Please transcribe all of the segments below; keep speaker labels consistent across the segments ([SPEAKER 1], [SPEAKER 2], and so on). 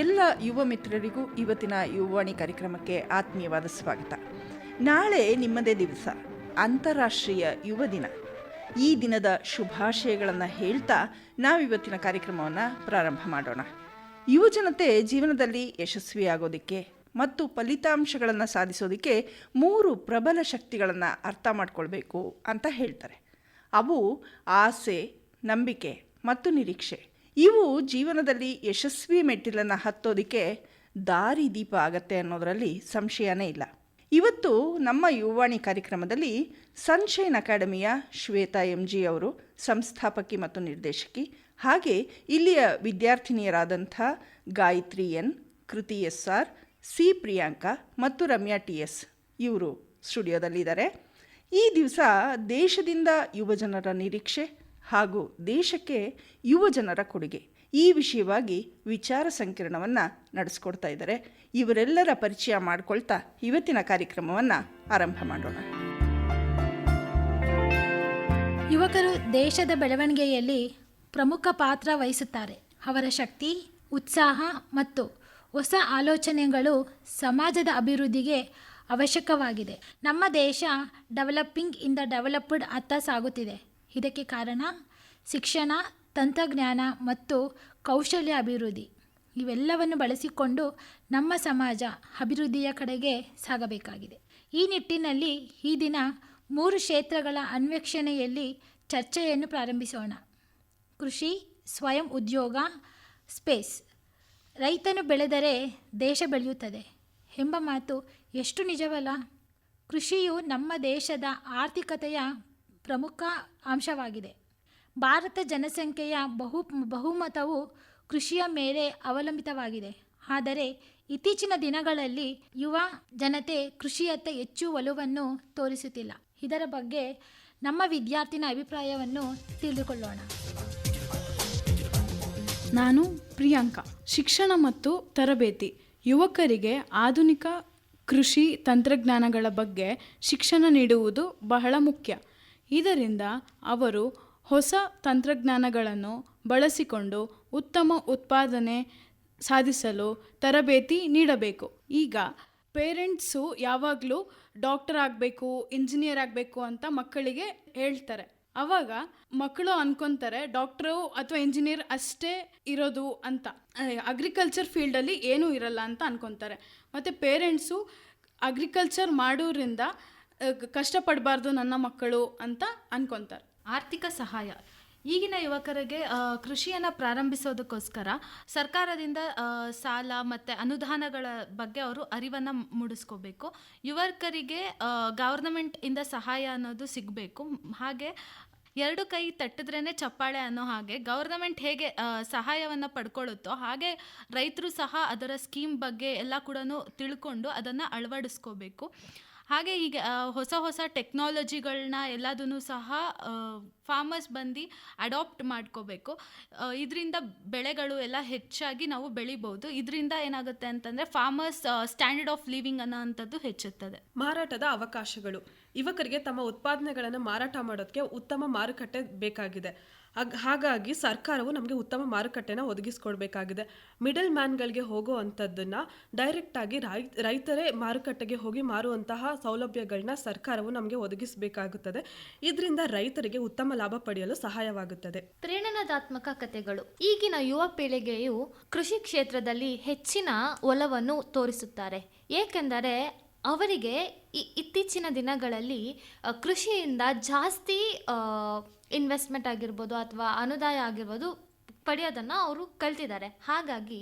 [SPEAKER 1] ಎಲ್ಲ ಯುವ ಮಿತ್ರರಿಗೂ ಇವತ್ತಿನ ಯುವವಾಣಿ ಕಾರ್ಯಕ್ರಮಕ್ಕೆ ಆತ್ಮೀಯವಾದ ಸ್ವಾಗತ. ನಾಳೆ ನಿಮ್ಮದೇ ದಿವಸ, ಅಂತಾರಾಷ್ಟ್ರೀಯ ಯುವ ದಿನ. ಈ ದಿನದ ಶುಭಾಶಯಗಳನ್ನು ಹೇಳ್ತಾ ನಾವಿವತ್ತಿನ ಕಾರ್ಯಕ್ರಮವನ್ನು ಪ್ರಾರಂಭ ಮಾಡೋಣ. ಯುವಜನತೆ ಜೀವನದಲ್ಲಿ ಯಶಸ್ವಿಯಾಗೋದಕ್ಕೆ ಮತ್ತು ಫಲಿತಾಂಶಗಳನ್ನು ಸಾಧಿಸೋದಕ್ಕೆ ಮೂರು ಪ್ರಬಲ ಶಕ್ತಿಗಳನ್ನು ಅರ್ಥ ಮಾಡ್ಕೊಳ್ಬೇಕು ಅಂತ ಹೇಳ್ತಾರೆ. ಅವು ಆಸೆ, ನಂಬಿಕೆ ಮತ್ತು ನಿರೀಕ್ಷೆ. ಇವು ಜೀವನದಲ್ಲಿ ಯಶಸ್ವಿ ಮೆಟ್ಟಿಲನ್ನು ಹತ್ತೋದಕ್ಕೆ ದಾರಿ ದೀಪ ಆಗತ್ತೆ ಅನ್ನೋದರಲ್ಲಿ ಸಂಶಯನೇ ಇಲ್ಲ. ಇವತ್ತು ನಮ್ಮ ಯುವವಾಣಿ ಕಾರ್ಯಕ್ರಮದಲ್ಲಿ ಸನ್ಶೈನ್ ಅಕಾಡೆಮಿಯ ಶ್ವೇತಾ ಎಂ ಜಿ ಅವರು, ಸಂಸ್ಥಾಪಕಿ ಮತ್ತು ನಿರ್ದೇಶಕಿ, ಹಾಗೆ ಇಲ್ಲಿಯ ವಿದ್ಯಾರ್ಥಿನಿಯರಾದಂಥ Gayatri N, Kriti S R, C Priyanka ಮತ್ತು ರಮ್ಯಾ ಟಿ ಎಸ್ ಇವರು ಸ್ಟುಡಿಯೋದಲ್ಲಿದ್ದಾರೆ. ಈ ದಿವಸ ದೇಶದಿಂದ ಯುವಜನರ ನಿರೀಕ್ಷೆ ಹಾಗೂ ದೇಶಕ್ಕೆ ಯುವಜನರ ಕೊಡುಗೆ. ಈ ವಿಷಯವಾಗಿ ವಿಚಾರ ಸಂಕಿರಣವನ್ನು ನಡೆಸ್ಕೊಡ್ತಾ ಇದ್ದಾರೆ. ಇವರೆಲ್ಲರ ಪರಿಚಯ ಮಾಡಿಕೊಳ್ತಾ ಇವತ್ತಿನ ಕಾರ್ಯಕ್ರಮವನ್ನು ಆರಂಭ ಮಾಡೋಣ.
[SPEAKER 2] ಯುವಕರು ದೇಶದ ಬೆಳವಣಿಗೆಯಲ್ಲಿ ಪ್ರಮುಖ ಪಾತ್ರ ವಹಿಸುತ್ತಾರೆ. ಅವರ ಶಕ್ತಿ, ಉತ್ಸಾಹ ಮತ್ತು ಹೊಸ ಆಲೋಚನೆಗಳು ಸಮಾಜದ ಅಭಿವೃದ್ಧಿಗೆ ಅವಶ್ಯಕವಾಗಿದೆ. ನಮ್ಮ ದೇಶ ಡೆವಲಪಿಂಗ್ ಇಂದ ಡೆವಲಪ್ಡ್ ಅತ್ತ ಸಾಗುತ್ತಿದೆ. ಇದಕ್ಕೆ ಕಾರಣ ಶಿಕ್ಷಣ, ತಂತ್ರಜ್ಞಾನ ಮತ್ತು ಕೌಶಲ್ಯ ಅಭಿವೃದ್ಧಿ. ಇವೆಲ್ಲವನ್ನು ಬಳಸಿಕೊಂಡು ನಮ್ಮ ಸಮಾಜ ಅಭಿವೃದ್ಧಿಯ ಕಡೆಗೆ ಸಾಗಬೇಕಾಗಿದೆ. ಈ ನಿಟ್ಟಿನಲ್ಲಿ ಈ ದಿನ ಮೂರು ಕ್ಷೇತ್ರಗಳ ಅನ್ವೇಷಣೆಯಲ್ಲಿ ಚರ್ಚೆಯನ್ನು ಪ್ರಾರಂಭಿಸೋಣ. ಕೃಷಿ, ಸ್ವಯಂ ಉದ್ಯೋಗ, ಸ್ಪೇಸ್. ರೈತನು ಬೆಳೆದರೆ ದೇಶ ಬೆಳೆಯುತ್ತದೆ ಎಂಬ ಮಾತು ಎಷ್ಟು ನಿಜವಲ್ಲ? ಕೃಷಿಯು ನಮ್ಮ ದೇಶದ ಆರ್ಥಿಕತೆಯ ಪ್ರಮುಖ ಅಂಶವಾಗಿದೆ. ಭಾರತ ಜನಸಂಖ್ಯೆಯ ಬಹು, ಬಹುಮತವು ಕೃಷಿಯ ಮೇಲೆ ಅವಲಂಬಿತವಾಗಿದೆ. ಆದರೆ ಇತ್ತೀಚಿನ ದಿನಗಳಲ್ಲಿ ಯುವ ಜನತೆ ಕೃಷಿಯತ್ತ ಹೆಚ್ಚು ಒಲವನ್ನು ತೋರಿಸುತ್ತಿಲ್ಲ. ಇದರ ಬಗ್ಗೆ ನಮ್ಮ ವಿದ್ಯಾರ್ಥಿನ ಅಭಿಪ್ರಾಯವನ್ನು ತಿಳಿದುಕೊಳ್ಳೋಣ.
[SPEAKER 3] ನಾನು ಪ್ರಿಯಾಂಕಾ. ಶಿಕ್ಷಣ ಮತ್ತು ತರಬೇತಿ. ಯುವಕರಿಗೆ ಆಧುನಿಕ ಕೃಷಿ ತಂತ್ರಜ್ಞಾನಗಳ ಬಗ್ಗೆ ಶಿಕ್ಷಣ ನೀಡುವುದು ಬಹಳ ಮುಖ್ಯ. ಇದರಿಂದ ಅವರು ಹೊಸ ತಂತ್ರಜ್ಞಾನಗಳನ್ನು ಬಳಸಿಕೊಂಡು ಉತ್ತಮ ಉತ್ಪಾದನೆ ಸಾಧಿಸಲು ತರಬೇತಿ ನೀಡಬೇಕು. ಈಗ ಪೇರೆಂಟ್ಸು ಯಾವಾಗಲೂ ಡಾಕ್ಟರ್ ಆಗಬೇಕು, ಇಂಜಿನಿಯರ್ ಆಗಬೇಕು ಅಂತ ಮಕ್ಕಳಿಗೆ ಹೇಳ್ತಾರೆ. ಅವಾಗ ಮಕ್ಕಳು ಅನ್ಕೊಂತಾರೆ ಡಾಕ್ಟ್ರು ಅಥವಾ ಇಂಜಿನಿಯರ್ ಅಷ್ಟೇ ಇರೋದು ಅಂತ. ಅಗ್ರಿಕಲ್ಚರ್ ಫೀಲ್ಡಲ್ಲಿ ಏನೂ ಇರಲ್ಲ ಅಂತ ಅನ್ಕೊತಾರೆ. ಮತ್ತು ಪೇರೆಂಟ್ಸು ಅಗ್ರಿಕಲ್ಚರ್ ಮಾಡೋದ್ರಿಂದ ಕಷ್ಟಪಡಬಾರ್ದು ನನ್ನ ಮಕ್ಕಳು ಅಂತ ಅನ್ಕೊಂತಾರೆ.
[SPEAKER 4] ಆರ್ಥಿಕ ಸಹಾಯ. ಈಗಿನ ಯುವಕರಿಗೆ ಕೃಷಿಯನ್ನು ಪ್ರಾರಂಭಿಸೋದಕ್ಕೋಸ್ಕರ ಸರ್ಕಾರದಿಂದ ಸಾಲ ಮತ್ತು ಅನುದಾನಗಳ ಬಗ್ಗೆ ಅವರು ಅರಿವನ್ನು ಮೂಡಿಸ್ಕೋಬೇಕು. ಯುವಕರಿಗೆ ಗೌರ್ನಮೆಂಟಿಂದ ಸಹಾಯ ಅನ್ನೋದು ಸಿಗಬೇಕು. ಹಾಗೆ ಎರಡು ಕೈ ತಟ್ಟಿದ್ರೇ ಚಪ್ಪಾಳೆ ಅನ್ನೋ ಹಾಗೆ ಗೌರ್ನಮೆಂಟ್ ಹೇಗೆ ಸಹಾಯವನ್ನು ಪಡ್ಕೊಳ್ಳುತ್ತೋ ಹಾಗೆ ರೈತರು ಸಹ ಅದರ ಸ್ಕೀಮ್ ಬಗ್ಗೆ ಎಲ್ಲ ಕೂಡ ತಿಳ್ಕೊಂಡು ಅದನ್ನು ಅಳವಡಿಸ್ಕೋಬೇಕು. ಹಾಗೆ ಈಗ ಹೊಸ ಹೊಸ ಟೆಕ್ನಾಲಜಿಗಳನ್ನ ಎಲ್ಲದನ್ನು ಸಹ ಫಾರ್ಮರ್ಸ್ ಬಂದು ಅಡಾಪ್ಟ್ ಮಾಡ್ಕೋಬೇಕು. ಇದರಿಂದ ಬೆಳೆಗಳು ಎಲ್ಲ ಹೆಚ್ಚಾಗಿ ನಾವು ಬೆಳಿಬಹುದು ಇದರಿಂದ ಏನಾಗುತ್ತೆ ಅಂತಂದರೆ ಫಾರ್ಮರ್ಸ್ ಸ್ಟ್ಯಾಂಡರ್ಡ್ ಆಫ್ ಲಿವಿಂಗ್ ಅನ್ನೋ ಅಂಥದ್ದು ಹೆಚ್ಚುತ್ತದೆ.
[SPEAKER 5] ಮಾರಾಟದ ಅವಕಾಶಗಳು. ಯುವಕರಿಗೆ ತಮ್ಮ ಉತ್ಪಾದನೆಗಳನ್ನು ಮಾರಾಟ ಮಾಡೋದಕ್ಕೆ ಉತ್ತಮ ಮಾರುಕಟ್ಟೆ ಬೇಕಾಗಿದೆ. ಹಾಗಾಗಿ ಸರ್ಕಾರವು ನಮಗೆ ಉತ್ತಮ ಮಾರುಕಟ್ಟೆನ ಒದಗಿಸ್ಕೊಡ್ಬೇಕಾಗಿದೆ. ಮಿಡಲ್ ಮ್ಯಾನ್ಗಳಿಗೆ ಹೋಗೋ ಅಂಥದ್ದನ್ನು ಡೈರೆಕ್ಟಾಗಿ ರೈ ರೈತರೇ ಮಾರುಕಟ್ಟೆಗೆ ಹೋಗಿ ಮಾರುವಂತಹ ಸೌಲಭ್ಯಗಳನ್ನ ಸರ್ಕಾರವು ನಮಗೆ ಒದಗಿಸಬೇಕಾಗುತ್ತದೆ. ಇದರಿಂದ ರೈತರಿಗೆ ಉತ್ತಮ ಲಾಭ ಪಡೆಯಲು ಸಹಾಯವಾಗುತ್ತದೆ.
[SPEAKER 6] ಪ್ರೇರಣಾತ್ಮಕ ಕಥೆಗಳು ಈಗಿನ ಯುವ ಪೀಳಿಗೆಯು ಕೃಷಿ ಕ್ಷೇತ್ರದಲ್ಲಿ ಹೆಚ್ಚಿನ ಒಲವನ್ನು ತೋರಿಸುತ್ತಾರೆ. ಏಕೆಂದರೆ ಅವರಿಗೆ ಇತ್ತೀಚಿನ ದಿನಗಳಲ್ಲಿ ಕೃಷಿಯಿಂದ ಜಾಸ್ತಿ ಇನ್ವೆಸ್ಟ್ಮೆಂಟ್ ಆಗಿರ್ಬೋದು ಅಥವಾ ಅನುದಾಯ ಆಗಿರ್ಬೋದು ಪಡೆಯೋದನ್ನು ಅವರು ಕಲ್ತಿದ್ದಾರೆ. ಹಾಗಾಗಿ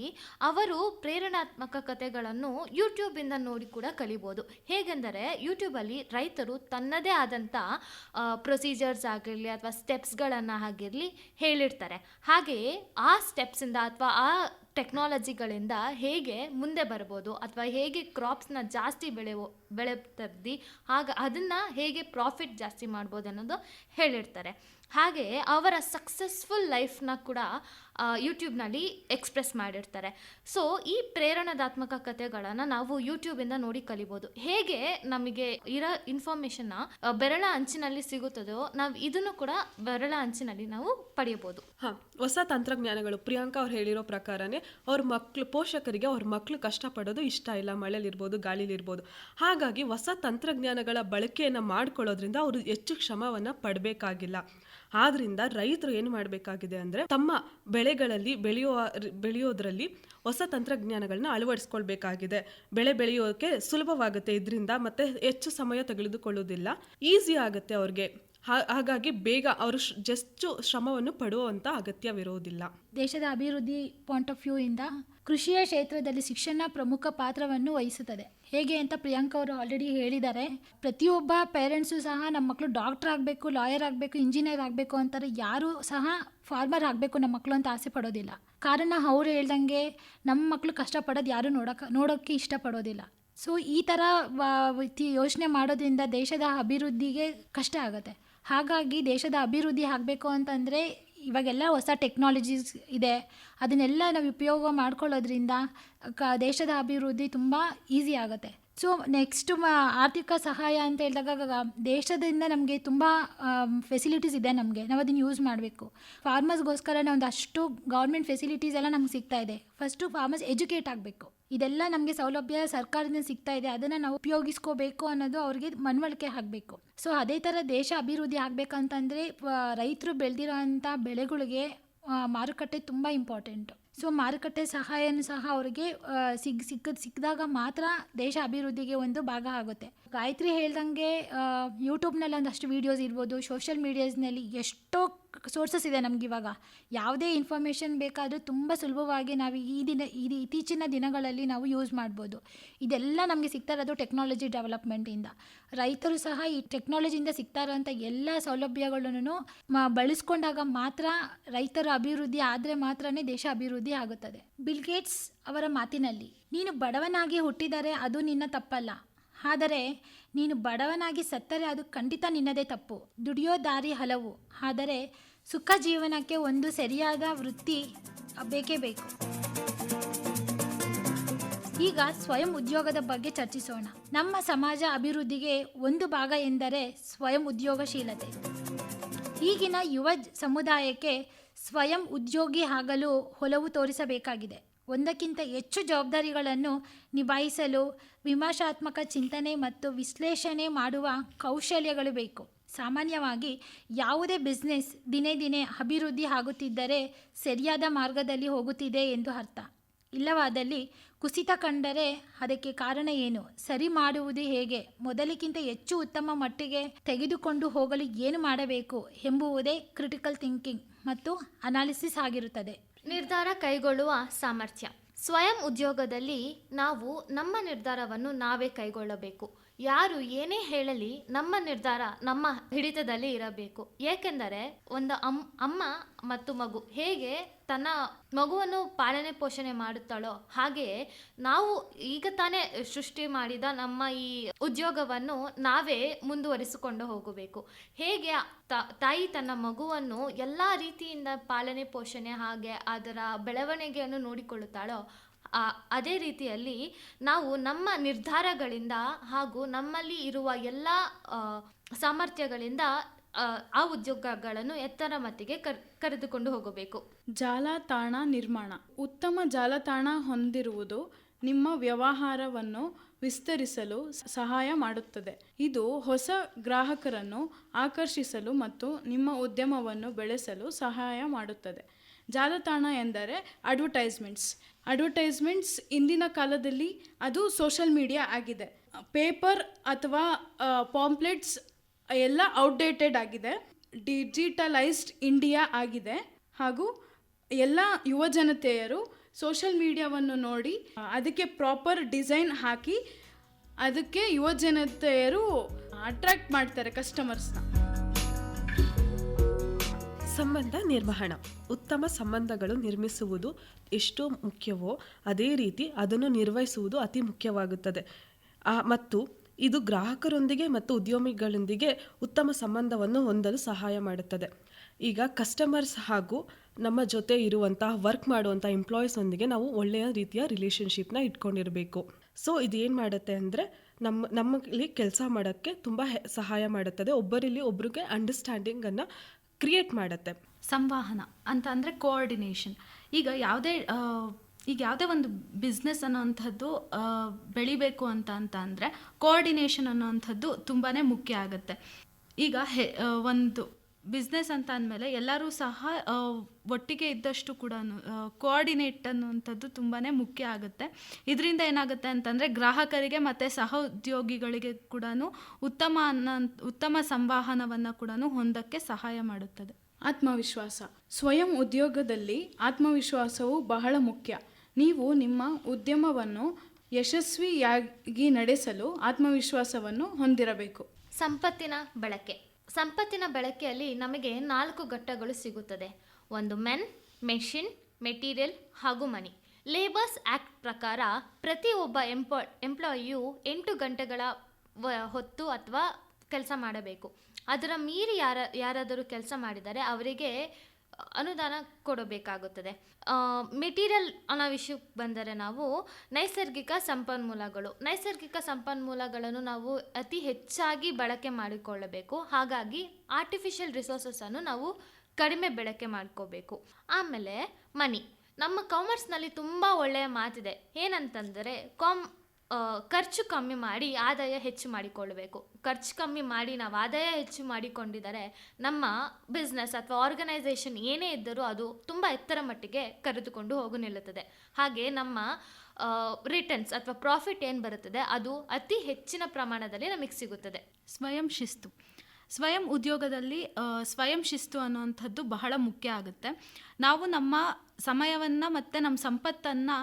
[SPEAKER 6] ಅವರು ಪ್ರೇರಣಾತ್ಮಕ ಕಥೆಗಳನ್ನು ಯೂಟ್ಯೂಬಿಂದ ನೋಡಿ ಕೂಡ ಕಲಿಬೋದು. ಹೇಗೆಂದರೆ ಯೂಟ್ಯೂಬಲ್ಲಿ ರೈತರು ತನ್ನದೇ ಆದಂಥ ಪ್ರೊಸೀಜರ್ಸ್ ಆಗಿರಲಿ ಅಥವಾ ಸ್ಟೆಪ್ಸ್ಗಳನ್ನು ಆಗಿರಲಿ ಹೇಳಿರ್ತಾರೆ. ಹಾಗೆಯೇ ಆ ಸ್ಟೆಪ್ಸಿಂದ ಅಥವಾ ಆ ಟೆಕ್ನಾಲಜಿಗಳಿಂದ ಹೇಗೆ ಮುಂದೆ ಬರ್ಬೋದು ಅಥವಾ ಹೇಗೆ ಕ್ರಾಪ್ಸ್ನ ಜಾಸ್ತಿ ಬೆಳೆ ಬೆಳೆ ತರ್ದು ಆಗ ಅದನ್ನು ಹೇಗೆ ಪ್ರಾಫಿಟ್ ಜಾಸ್ತಿ ಮಾಡ್ಬೋದು ಅನ್ನೋದು ಹೇಳಿರ್ತಾರೆ. ಹಾಗೆ ಅವರ ಸಕ್ಸಸ್ಫುಲ್ ಲೈಫ್ನ ಕೂಡ ಯೂಟ್ಯೂಬ್ನಲ್ಲಿ ಎಕ್ಸ್ಪ್ರೆಸ್ ಮಾಡಿರ್ತಾರೆ. ಸೊ ಈ ಪ್ರೇರಣಾತ್ಮಕ ಕಥೆಗಳನ್ನು ನಾವು ಯೂಟ್ಯೂಬಿಂದ ನೋಡಿ ಕಲಿಬೋದು. ಹೇಗೆ ನಮಗೆ ಇರೋ ಇನ್ಫಾರ್ಮೇಷನ್ನ ಬೆರಳ ಅಂಚಿನಲ್ಲಿ ಸಿಗುತ್ತದೋ, ನಾವು ಇದನ್ನು ಕೂಡ ಬೆರಳ ಅಂಚಿನಲ್ಲಿ ನಾವು ಪಡೆಯಬಹುದು
[SPEAKER 5] ಹಾಂ, ಹೊಸ ತಂತ್ರಜ್ಞಾನಗಳು. ಪ್ರಿಯಾಂಕಾ ಅವ್ರು ಹೇಳಿರೋ ಪ್ರಕಾರನೇ ಅವ್ರ ಮಕ್ಕಳು ಪೋಷಕರಿಗೆ ಅವ್ರ ಮಕ್ಕಳು ಕಷ್ಟಪಡೋದು ಇಷ್ಟ ಇಲ್ಲ. ಮಳೆಲಿರ್ಬೋದು ಗಾಳಿಲಿರ್ಬೋದು ಹಾಗಾಗಿ ಹೊಸ ತಂತ್ರಜ್ಞಾನಗಳ ಬಳಕೆಯನ್ನು ಮಾಡ್ಕೊಳ್ಳೋದ್ರಿಂದ ಅವರು ಹೆಚ್ಚು ಶ್ರಮವನ್ನು ಪಡಬೇಕಾಗಿಲ್ಲ. ಆದ್ರಿಂದ ರೈತರು ಏನು ಮಾಡಬೇಕಾಗಿದೆ ಅಂದರೆ ತಮ್ಮ ಬೆಳೆಗಳಲ್ಲಿ ಬೆಳೆಯೋ, ಬೆಳೆಯೋದ್ರಲ್ಲಿ ಹೊಸ ತಂತ್ರಜ್ಞಾನಗಳನ್ನ ಅಳವಡಿಸ್ಕೊಳ್ಬೇಕಾಗಿದೆ. ಬೆಳೆ ಬೆಳೆಯೋಕೆ ಸುಲಭವಾಗುತ್ತೆ ಇದರಿಂದ ಮತ್ತೆ ಹೆಚ್ಚು ಸಮಯ ತೆಗೆದುಕೊಳ್ಳೋದಿಲ್ಲ ಈಸಿ ಆಗುತ್ತೆ ಅವ್ರಿಗೆ. ಹಾಗಾಗಿ ಬೇಗ ಅವರು ಜಸ್ಟು ಶ್ರಮವನ್ನು ಪಡುವಂತ ಅಗತ್ಯವಿರುವುದಿಲ್ಲ
[SPEAKER 2] ದೇಶದ ಅಭಿವೃದ್ಧಿ ಪಾಯಿಂಟ್ ಆಫ್ ವ್ಯೂ ಇಂದ ಕೃಷಿಯ ಕ್ಷೇತ್ರದಲ್ಲಿ ಶಿಕ್ಷಣ ಪ್ರಮುಖ ಪಾತ್ರವನ್ನು ವಹಿಸುತ್ತದೆ. ಹೇಗೆ ಅಂತ ಪ್ರಿಯಾಂಕ ಅವರು ಆಲ್ರೆಡಿ ಹೇಳಿದ್ದಾರೆ. ಪ್ರತಿಯೊಬ್ಬ ಪೇರೆಂಟ್ಸು ಸಹ ನಮ್ಮ ಮಕ್ಕಳು ಡಾಕ್ಟರ್ ಆಗಬೇಕು ಲಾಯರ್ ಆಗಬೇಕು ಇಂಜಿನಿಯರ್ ಆಗಬೇಕು ಅಂತಾರೆ. ಯಾರೂ ಸಹ ಫಾರ್ಮರ್ ಆಗಬೇಕು ನಮ್ಮ ಮಕ್ಕಳು ಅಂತ ಆಸೆ ಪಡೋದಿಲ್ಲ. ಕಾರಣ ಅವ್ರು ಹೇಳ್ದಂಗೆ ನಮ್ಮ ಮಕ್ಕಳು ಕಷ್ಟಪಡೋದು ಯಾರೂ ನೋಡೋಕೆ ನೋಡೋಕ್ಕೆ ಇಷ್ಟಪಡೋದಿಲ್ಲ. ಸೊ ಈ ಥರ ಯೋಚನೆ ಮಾಡೋದ್ರಿಂದ ದೇಶದ ಅಭಿವೃದ್ಧಿಗೆ ಕಷ್ಟ ಆಗುತ್ತೆ. ಹಾಗಾಗಿ ದೇಶದ ಅಭಿವೃದ್ಧಿ ಆಗಬೇಕು ಅಂತಂದರೆ ಇವಾಗೆಲ್ಲ ಹೊಸ ಟೆಕ್ನಾಲಜೀಸ್ ಇದೆ. ಅದನ್ನೆಲ್ಲ ನಾವು ಉಪಯೋಗ ಮಾಡ್ಕೊಳ್ಳೋದ್ರಿಂದ ಕ, ದೇಶದ ಅಭಿವೃದ್ಧಿ ತುಂಬ ಈಸಿ ಆಗುತ್ತೆ. ಸೊ ನೆಕ್ಸ್ಟು ಮ, ಆರ್ಥಿಕ ಸಹಾಯ ಅಂತ ಹೇಳಿದಾಗ ದೇಶದಿಂದ ನಮಗೆ ತುಂಬ ಫೆಸಿಲಿಟೀಸ್ ಇದೆ ನಮಗೆ. ನಾವು ಅದನ್ನು ಯೂಸ್ ಮಾಡಬೇಕು. ಫಾರ್ಮರ್ಸ್ಗೋಸ್ಕರ ಒಂದಷ್ಟು ಗೌರ್ಮೆಂಟ್ ಫೆಸಿಲಿಟೀಸ್ ಎಲ್ಲ ನಮ್ಗೆ ಸಿಗ್ತಾ ಇದೆ. ಫಸ್ಟು ಫಾರ್ಮರ್ಸ್ ಎಜುಕೇಟ್ ಆಗಬೇಕು. ಇದೆಲ್ಲ ನಮಗೆ ಸೌಲಭ್ಯ ಸರ್ಕಾರದಿಂದ ಸಿಗ್ತಾ ಇದೆ. ಅದನ್ನು ನಾವು ಉಪಯೋಗಿಸ್ಕೋಬೇಕು ಅನ್ನೋದು ಅವ್ರಿಗೆ ಮನವಳಿಕೆ ಆಗಬೇಕು. ಸೊ ಅದೇ ಥರ ದೇಶ ಅಭಿವೃದ್ಧಿ ಆಗಬೇಕಂತಂದರೆ ರೈತರು ಬೆಳೆದಿರೋ ಅಂಥ ಬೆಳೆಗಳಿಗೆ ಮಾರುಕಟ್ಟೆ ತುಂಬ ಇಂಪಾರ್ಟೆಂಟು ಸೊ ಮಾರುಕಟ್ಟೆ ಸಹಾಯನೂ ಸಹ ಅವರಿಗೆ ಸಿಗ್, ಸಿಕ್ಕದ್, ಸಿಕ್ಕಿದಾಗ ಮಾತ್ರ ದೇಶ ಅಭಿವೃದ್ಧಿಗೆ ಒಂದು ಭಾಗ ಆಗುತ್ತೆ. ಗಾಯತ್ರಿ ಹೇಳ್ದಂಗೆ ಯೂಟ್ಯೂಬ್ನಲ್ಲಿ ಒಂದಷ್ಟು ವೀಡಿಯೋಸ್ ಇರ್ಬೋದು ಸೋಷಿಯಲ್ ಮೀಡಿಯಾಸ್ನಲ್ಲಿ ಎಷ್ಟೋ ಸೋರ್ಸಸ್ ಇದೆ ನಮ್ಗೆ ಇವಾಗ. ಯಾವುದೇ ಇನ್ಫಾರ್ಮೇಷನ್ ಬೇಕಾದರೂ ತುಂಬ ಸುಲಭವಾಗಿ ನಾವು ಈ ದಿನ, ಈ ಇತ್ತೀಚಿನ ದಿನಗಳಲ್ಲಿ ನಾವು ಯೂಸ್ ಮಾಡ್ಬೋದು. ಇದೆಲ್ಲ ನಮಗೆ ಸಿಗ್ತಾ ಇರೋದು ಟೆಕ್ನಾಲಜಿ ಡೆವಲಪ್ಮೆಂಟಿಂದ ರೈತರು ಸಹ ಈ ಟೆಕ್ನಾಲಜಿಯಿಂದ ಸಿಗ್ತಾ ಇರೋವಂಥ ಎಲ್ಲ ಸೌಲಭ್ಯಗಳನ್ನು ಬಳಸ್ಕೊಂಡಾಗ ಮಾತ್ರ ರೈತರ ಅಭಿವೃದ್ಧಿ ಆದರೆ ಮಾತ್ರನೇ ದೇಶ ಅಭಿವೃದ್ಧಿ ಆಗುತ್ತದೆ. ಬಿಲ್ ಗೇಟ್ಸ್ ಅವರ ಮಾತಿನಲ್ಲಿ, ನೀನು ಬಡವನಾಗಿ ಹುಟ್ಟಿದರೆ ಅದು ನಿನ್ನ ತಪ್ಪಲ್ಲ. ಆದರೆ ನೀನು ಬಡವನಾಗಿ ಸತ್ತರೆ ಅದು ಖಂಡಿತ ನಿನ್ನದೇ ತಪ್ಪು. ದುಡಿಯೋ ದಾರಿ ಹಲವು. ಆದರೆ ಸುಖ ಜೀವನಕ್ಕೆ ಒಂದು ಸರಿಯಾದ ವೃತ್ತಿ ಬೇಕೇ ಬೇಕು. ಈಗ ಸ್ವಯಂ ಉದ್ಯೋಗದ ಬಗ್ಗೆ ಚರ್ಚಿಸೋಣ. ನಮ್ಮ ಸಮಾಜ ಅಭಿವೃದ್ಧಿಗೆ ಒಂದು ಭಾಗ ಎಂದರೆ ಸ್ವಯಂ ಉದ್ಯೋಗಶೀಲತೆ. ಈಗಿನ ಯುವ ಸಮುದಾಯಕ್ಕೆ ಸ್ವಯಂ ಉದ್ಯೋಗಿ ಆಗಲು ಒಲವು ತೋರಿಸಬೇಕಾಗಿದೆ. ಒಂದಕ್ಕಿಂತ ಹೆಚ್ಚು ಜವಾಬ್ದಾರಿಗಳನ್ನು ನಿಭಾಯಿಸಲು ವಿಮರ್ಶಾತ್ಮಕ ಚಿಂತನೆ ಮತ್ತು ವಿಶ್ಲೇಷಣೆ ಮಾಡುವ ಕೌಶಲ್ಯಗಳು ಬೇಕು. ಸಾಮಾನ್ಯವಾಗಿ ಯಾವುದೇ ಬಿಸ್ನೆಸ್ ದಿನೇ ದಿನೇ ಅಭಿವೃದ್ಧಿ ಆಗುತ್ತಿದ್ದರೆ ಸರಿಯಾದ ಮಾರ್ಗದಲ್ಲಿ ಹೋಗುತ್ತಿದೆ ಎಂದು ಅರ್ಥ. ಇಲ್ಲವಾದಲ್ಲಿ ಕುಸಿತ ಕಂಡರೆ ಅದಕ್ಕೆ ಕಾರಣ ಏನು? ಸರಿ ಮಾಡುವುದು ಹೇಗೆ? ಮೊದಲಿಗಿಂತ ಹೆಚ್ಚು ಉತ್ತಮ ಮಟ್ಟಿಗೆ ತೆಗೆದುಕೊಂಡು ಹೋಗಲು ಏನು ಮಾಡಬೇಕು ಎಂಬುವುದೇ ಕ್ರಿಟಿಕಲ್ ಥಿಂಕಿಂಗ್ ಮತ್ತು ಅನಾಲಿಸಿಸ್ ಆಗಿರುತ್ತದೆ.
[SPEAKER 6] ನಿರ್ಧಾರ ಕೈಗೊಳ್ಳುವ ಸಾಮರ್ಥ್ಯ. ಸ್ವಯಂ ಉದ್ಯೋಗದಲ್ಲಿ ನಾವು ನಮ್ಮ ನಿರ್ಧಾರವನ್ನು ನಾವೇ ಕೈಗೊಳ್ಳಬೇಕು. ಯಾರು ಏನೇ ಹೇಳಲಿ ನಮ್ಮ ನಿರ್ಧಾರ ನಮ್ಮ ಹಿಡಿತದಲ್ಲಿ ಇರಬೇಕು. ಏಕೆಂದರೆ ಒಂದು ಅಮ್, ಅಮ್ಮ ಮತ್ತು ಮಗು ಹೇಗೆ ತನ್ನ ಮಗುವನ್ನು ಪಾಲನೆ ಪೋಷಣೆ ಮಾಡುತ್ತಾಳೋ ಹಾಗೆಯೇ ನಾವು ಈಗ ತಾನೇ ಸೃಷ್ಟಿ ಮಾಡಿದ ನಮ್ಮ ಈ ಉದ್ಯೋಗವನ್ನು ನಾವೇ ಮುಂದುವರಿಸಿಕೊಂಡು ಹೋಗಬೇಕು. ಹೇಗೆ ತಾಯಿ ತನ್ನ ಮಗುವನ್ನು ಎಲ್ಲ ರೀತಿಯಿಂದ ಪಾಲನೆ ಪೋಷಣೆ ಹಾಗೆ ಅದರ ಬೆಳವಣಿಗೆಯನ್ನು ನೋಡಿಕೊಳ್ಳುತ್ತಾಳೋ ಅದೇ ರೀತಿಯಲ್ಲಿ ನಾವು ನಮ್ಮ ನಿರ್ಧಾರಗಳಿಂದ ಹಾಗೂ ನಮ್ಮಲ್ಲಿ ಇರುವ ಎಲ್ಲ ಸಾಮರ್ಥ್ಯಗಳಿಂದ ಆ, ಉದ್ಯೋಗಗಳನ್ನು ಎತ್ತರ ಮಟ್ಟಿಗೆ ಕರ್ ಕರೆದುಕೊಂಡು ಹೋಗಬೇಕು.
[SPEAKER 3] ಜಾಲತಾಣ ನಿರ್ಮಾಣ. ಉತ್ತಮ ಜಾಲತಾಣ ಹೊಂದಿರುವುದು ನಿಮ್ಮ ವ್ಯವಹಾರವನ್ನು ವಿಸ್ತರಿಸಲು ಸಹಾಯ ಮಾಡುತ್ತದೆ. ಇದು ಹೊಸ ಗ್ರಾಹಕರನ್ನು ಆಕರ್ಷಿಸಲು ಮತ್ತು ನಿಮ್ಮ ಉದ್ಯಮವನ್ನು ಬೆಳೆಸಲು ಸಹಾಯ ಮಾಡುತ್ತದೆ. ಜಾಲತಾಣ ಎಂದರೆ ಅಡ್ವರ್ಟೈಸ್ಮೆಂಟ್ಸ್. ಅಡ್ವರ್ಟೈಸ್ಮೆಂಟ್ಸ್ ಇಂದಿನ ಕಾಲದಲ್ಲಿ ಅದು ಸೋಷಲ್ ಮೀಡಿಯಾ ಆಗಿದೆ. ಪೇಪರ್ ಅಥವಾ ಪಾಂಪ್ಲೆಟ್ಸ್ ಎಲ್ಲ ಔಟ್ಡೇಟೆಡ್ ಆಗಿದೆ. ಡಿಜಿಟಲೈಸ್ಡ್ ಇಂಡಿಯಾ ಆಗಿದೆ. ಹಾಗೂ ಎಲ್ಲ ಯುವ ಜನತೆಯರು ಸೋಷಲ್ ಮೀಡಿಯಾವನ್ನು ನೋಡಿ ಅದಕ್ಕೆ ಪ್ರಾಪರ್ ಡಿಸೈನ್ ಹಾಕಿ, ಅದಕ್ಕೆ ಯುವ ಜನತೆಯರು ಅಟ್ರಾಕ್ಟ್ ಮಾಡ್ತಾರೆ ಕಸ್ಟಮರ್ಸ್ನ
[SPEAKER 5] ಸಂಬಂಧ ನಿರ್ವಹಣ. ಉತ್ತಮ ಸಂಬಂಧಗಳು ನಿರ್ಮಿಸುವುದು ಎಷ್ಟು ಮುಖ್ಯವೋ, ಅದೇ ರೀತಿ ಅದನ್ನು ನಿರ್ವಹಿಸುವುದು ಅತಿ ಮುಖ್ಯವಾಗುತ್ತದೆ. ಮತ್ತು ಇದು ಗ್ರಾಹಕರೊಂದಿಗೆ ಮತ್ತು ಉದ್ಯಮಿಗಳೊಂದಿಗೆ ಉತ್ತಮ ಸಂಬಂಧವನ್ನು ಹೊಂದಲು ಸಹಾಯ ಮಾಡುತ್ತದೆ. ಈಗ ಕಸ್ಟಮರ್ಸ್ ಹಾಗೂ ನಮ್ಮ ಜೊತೆ ಇರುವಂತಹ ವರ್ಕ್ ಮಾಡುವಂಥ ಎಂಪ್ಲಾಯೀಸೊಂದಿಗೆ ನಾವು ಒಳ್ಳೆಯ ರೀತಿಯ ರಿಲೇಷನ್ಶಿಪ್ನ ಇಟ್ಕೊಂಡಿರಬೇಕು. ಸೊ ಇದು ಏನು ಮಾಡುತ್ತೆ ಅಂದರೆ ನಮ್ಮ ನಮ್ಮಲ್ಲಿ ಕೆಲಸ ಮಾಡೋಕ್ಕೆ ತುಂಬ ಸಹಾಯ ಮಾಡುತ್ತದೆ. ಒಬ್ಬರಲ್ಲಿ ಒಬ್ಬರಿಗೆ ಅಂಡರ್ಸ್ಟ್ಯಾಂಡಿಂಗನ್ನು ಕ್ರಿಯೇಟ್ ಮಾಡುತ್ತೆ.
[SPEAKER 4] ಸಂವಹನ ಅಂತ ಅಂದರೆ ಕೋಆರ್ಡಿನೇಷನ್ ಈಗ ಯಾವುದೇ ಈಗ ಯಾವುದೇ ಒಂದು ಬಿಸ್ನೆಸ್ ಅನ್ನೋವಂಥದ್ದು ಬೆಳಿಬೇಕು ಅಂತ ಅಂತ ಅಂದರೆ ಕೋಆರ್ಡಿನೇಷನ್ ಅನ್ನೋವಂಥದ್ದು ತುಂಬಾ ಮುಖ್ಯ ಆಗುತ್ತೆ. ಈಗ ಹೆ ಒಂದು ಬಿಸ್ನೆಸ್ ಅಂತ ಅಂದಮೇಲೆ ಎಲ್ಲರೂ ಸಹ ಒಟ್ಟಿಗೆ ಇದ್ದಷ್ಟು ಕೂಡ ಕೋಆರ್ಡಿನೇಟ್ ಅನ್ನುವಂಥದ್ದು ತುಂಬಾ ಮುಖ್ಯ ಆಗುತ್ತೆ. ಇದರಿಂದ ಏನಾಗುತ್ತೆ ಅಂತಂದರೆ ಗ್ರಾಹಕರಿಗೆ ಮತ್ತು ಸಹ ಉದ್ಯೋಗಿಗಳಿಗೆ ಕೂಡ ಉತ್ತಮ ಅನ್ನೋ ಉತ್ತಮ ಸಂವಹನವನ್ನು ಕೂಡ ಹೊಂದಕ್ಕೆ ಸಹಾಯ ಮಾಡುತ್ತದೆ.
[SPEAKER 3] ಆತ್ಮವಿಶ್ವಾಸ. ಸ್ವಯಂ ಉದ್ಯೋಗದಲ್ಲಿ ಆತ್ಮವಿಶ್ವಾಸವು ಬಹಳ ಮುಖ್ಯ. ನೀವು ನಿಮ್ಮ ಉದ್ಯಮವನ್ನು ಯಶಸ್ವಿಯಾಗಿ ನಡೆಸಲು ಆತ್ಮವಿಶ್ವಾಸವನ್ನು ಹೊಂದಿರಬೇಕು.
[SPEAKER 6] ಸಂಪತ್ತಿನ ಬಳಕೆ. ಸಂಪತ್ತಿನ ಬಳಕೆಯಲ್ಲಿ ನಮಗೆ ನಾಲ್ಕು ಘಟ್ಟಗಳು ಸಿಗುತ್ತದೆ. ಒಂದು ಮೆನ್, ಮೆಷಿನ್, ಮೆಟೀರಿಯಲ್ ಹಾಗೂ ಮನಿ. ಲೇಬರ್ಸ್ ಆ್ಯಕ್ಟ್ ಪ್ರಕಾರ ಪ್ರತಿಯೊಬ್ಬ ಎಂಪ್ಲಾ, ಎಂಪ್ಲಾಯಿಯು ಎಂಟು ಗಂಟೆಗಳ ಹೊತ್ತು ಅಥವಾ ಕೆಲಸ ಮಾಡಬೇಕು. ಅದರ ಮೀರಿ ಯಾರ, ಯಾರಾದರೂ ಕೆಲಸ ಮಾಡಿದರೆ ಅವರಿಗೆ ಅನುದಾನ ಕೊಡಬೇಕಾಗುತ್ತದೆ. ಮೆಟೀರಿಯಲ್ ಅನ್ನೋ ವಿಷಯಕ್ಕೆ ಬಂದರೆ ನಾವು ನೈಸರ್ಗಿಕ ಸಂಪನ್ಮೂಲಗಳು, ನೈಸರ್ಗಿಕ ಸಂಪನ್ಮೂಲಗಳನ್ನು ನಾವು ಅತಿ ಹೆಚ್ಚಾಗಿ ಬಳಕೆ ಮಾಡಿಕೊಳ್ಳಬೇಕು. ಹಾಗಾಗಿ ಆರ್ಟಿಫಿಷಿಯಲ್ ರಿಸೋರ್ಸಸನ್ನು ನಾವು ಕಡಿಮೆ ಬಳಕೆ ಮಾಡ್ಕೋಬೇಕು. ಆಮೇಲೆ ಮನಿ. ನಮ್ಮ ಕಾಮರ್ಸ್ನಲ್ಲಿ ತುಂಬ ಒಳ್ಳೆಯ ಮಾತಿದೆ. ಏನಂತಂದರೆ ಕಾಮ್ ಖರ್ಚು ಕಮ್ಮಿ ಮಾಡಿ ಆದಾಯ ಹೆಚ್ಚು ಮಾಡಿಕೊಳ್ಳಬೇಕು. ಖರ್ಚು ಕಮ್ಮಿ ಮಾಡಿ ನಾವು ಆದಾಯ ಹೆಚ್ಚು ಮಾಡಿಕೊಂಡಿದ್ದರೆ ನಮ್ಮ ಬಿಸ್ನೆಸ್ ಅಥವಾ ಆರ್ಗನೈಸೇಷನ್ ಏನೇ ಇದ್ದರೂ ಅದು ತುಂಬ ಎತ್ತರ ಮಟ್ಟಿಗೆ ಕರೆದುಕೊಂಡು ಹೋಗು ನಿಲ್ಲುತ್ತದೆ. ಹಾಗೆ ನಮ್ಮ ರಿಟರ್ನ್ಸ್ ಅಥವಾ ಪ್ರಾಫಿಟ್ ಏನು ಬರುತ್ತದೆ? ಅದು ಅತಿ ಹೆಚ್ಚಿನ ಪ್ರಮಾಣದಲ್ಲಿ ನಮಗೆ ಸಿಗುತ್ತದೆ.
[SPEAKER 4] ಸ್ವಯಂ ಶಿಸ್ತು. ಸ್ವಯಂ ಉದ್ಯೋಗದಲ್ಲಿ ಸ್ವಯಂ ಶಿಸ್ತು ಅನ್ನುವಂಥದ್ದು ಬಹಳ ಮುಖ್ಯ ಆಗುತ್ತೆ. ನಾವು ನಮ್ಮ ಸಮಯವನ್ನು ಮತ್ತು ನಮ್ಮ ಸಂಪತ್ತನ್ನು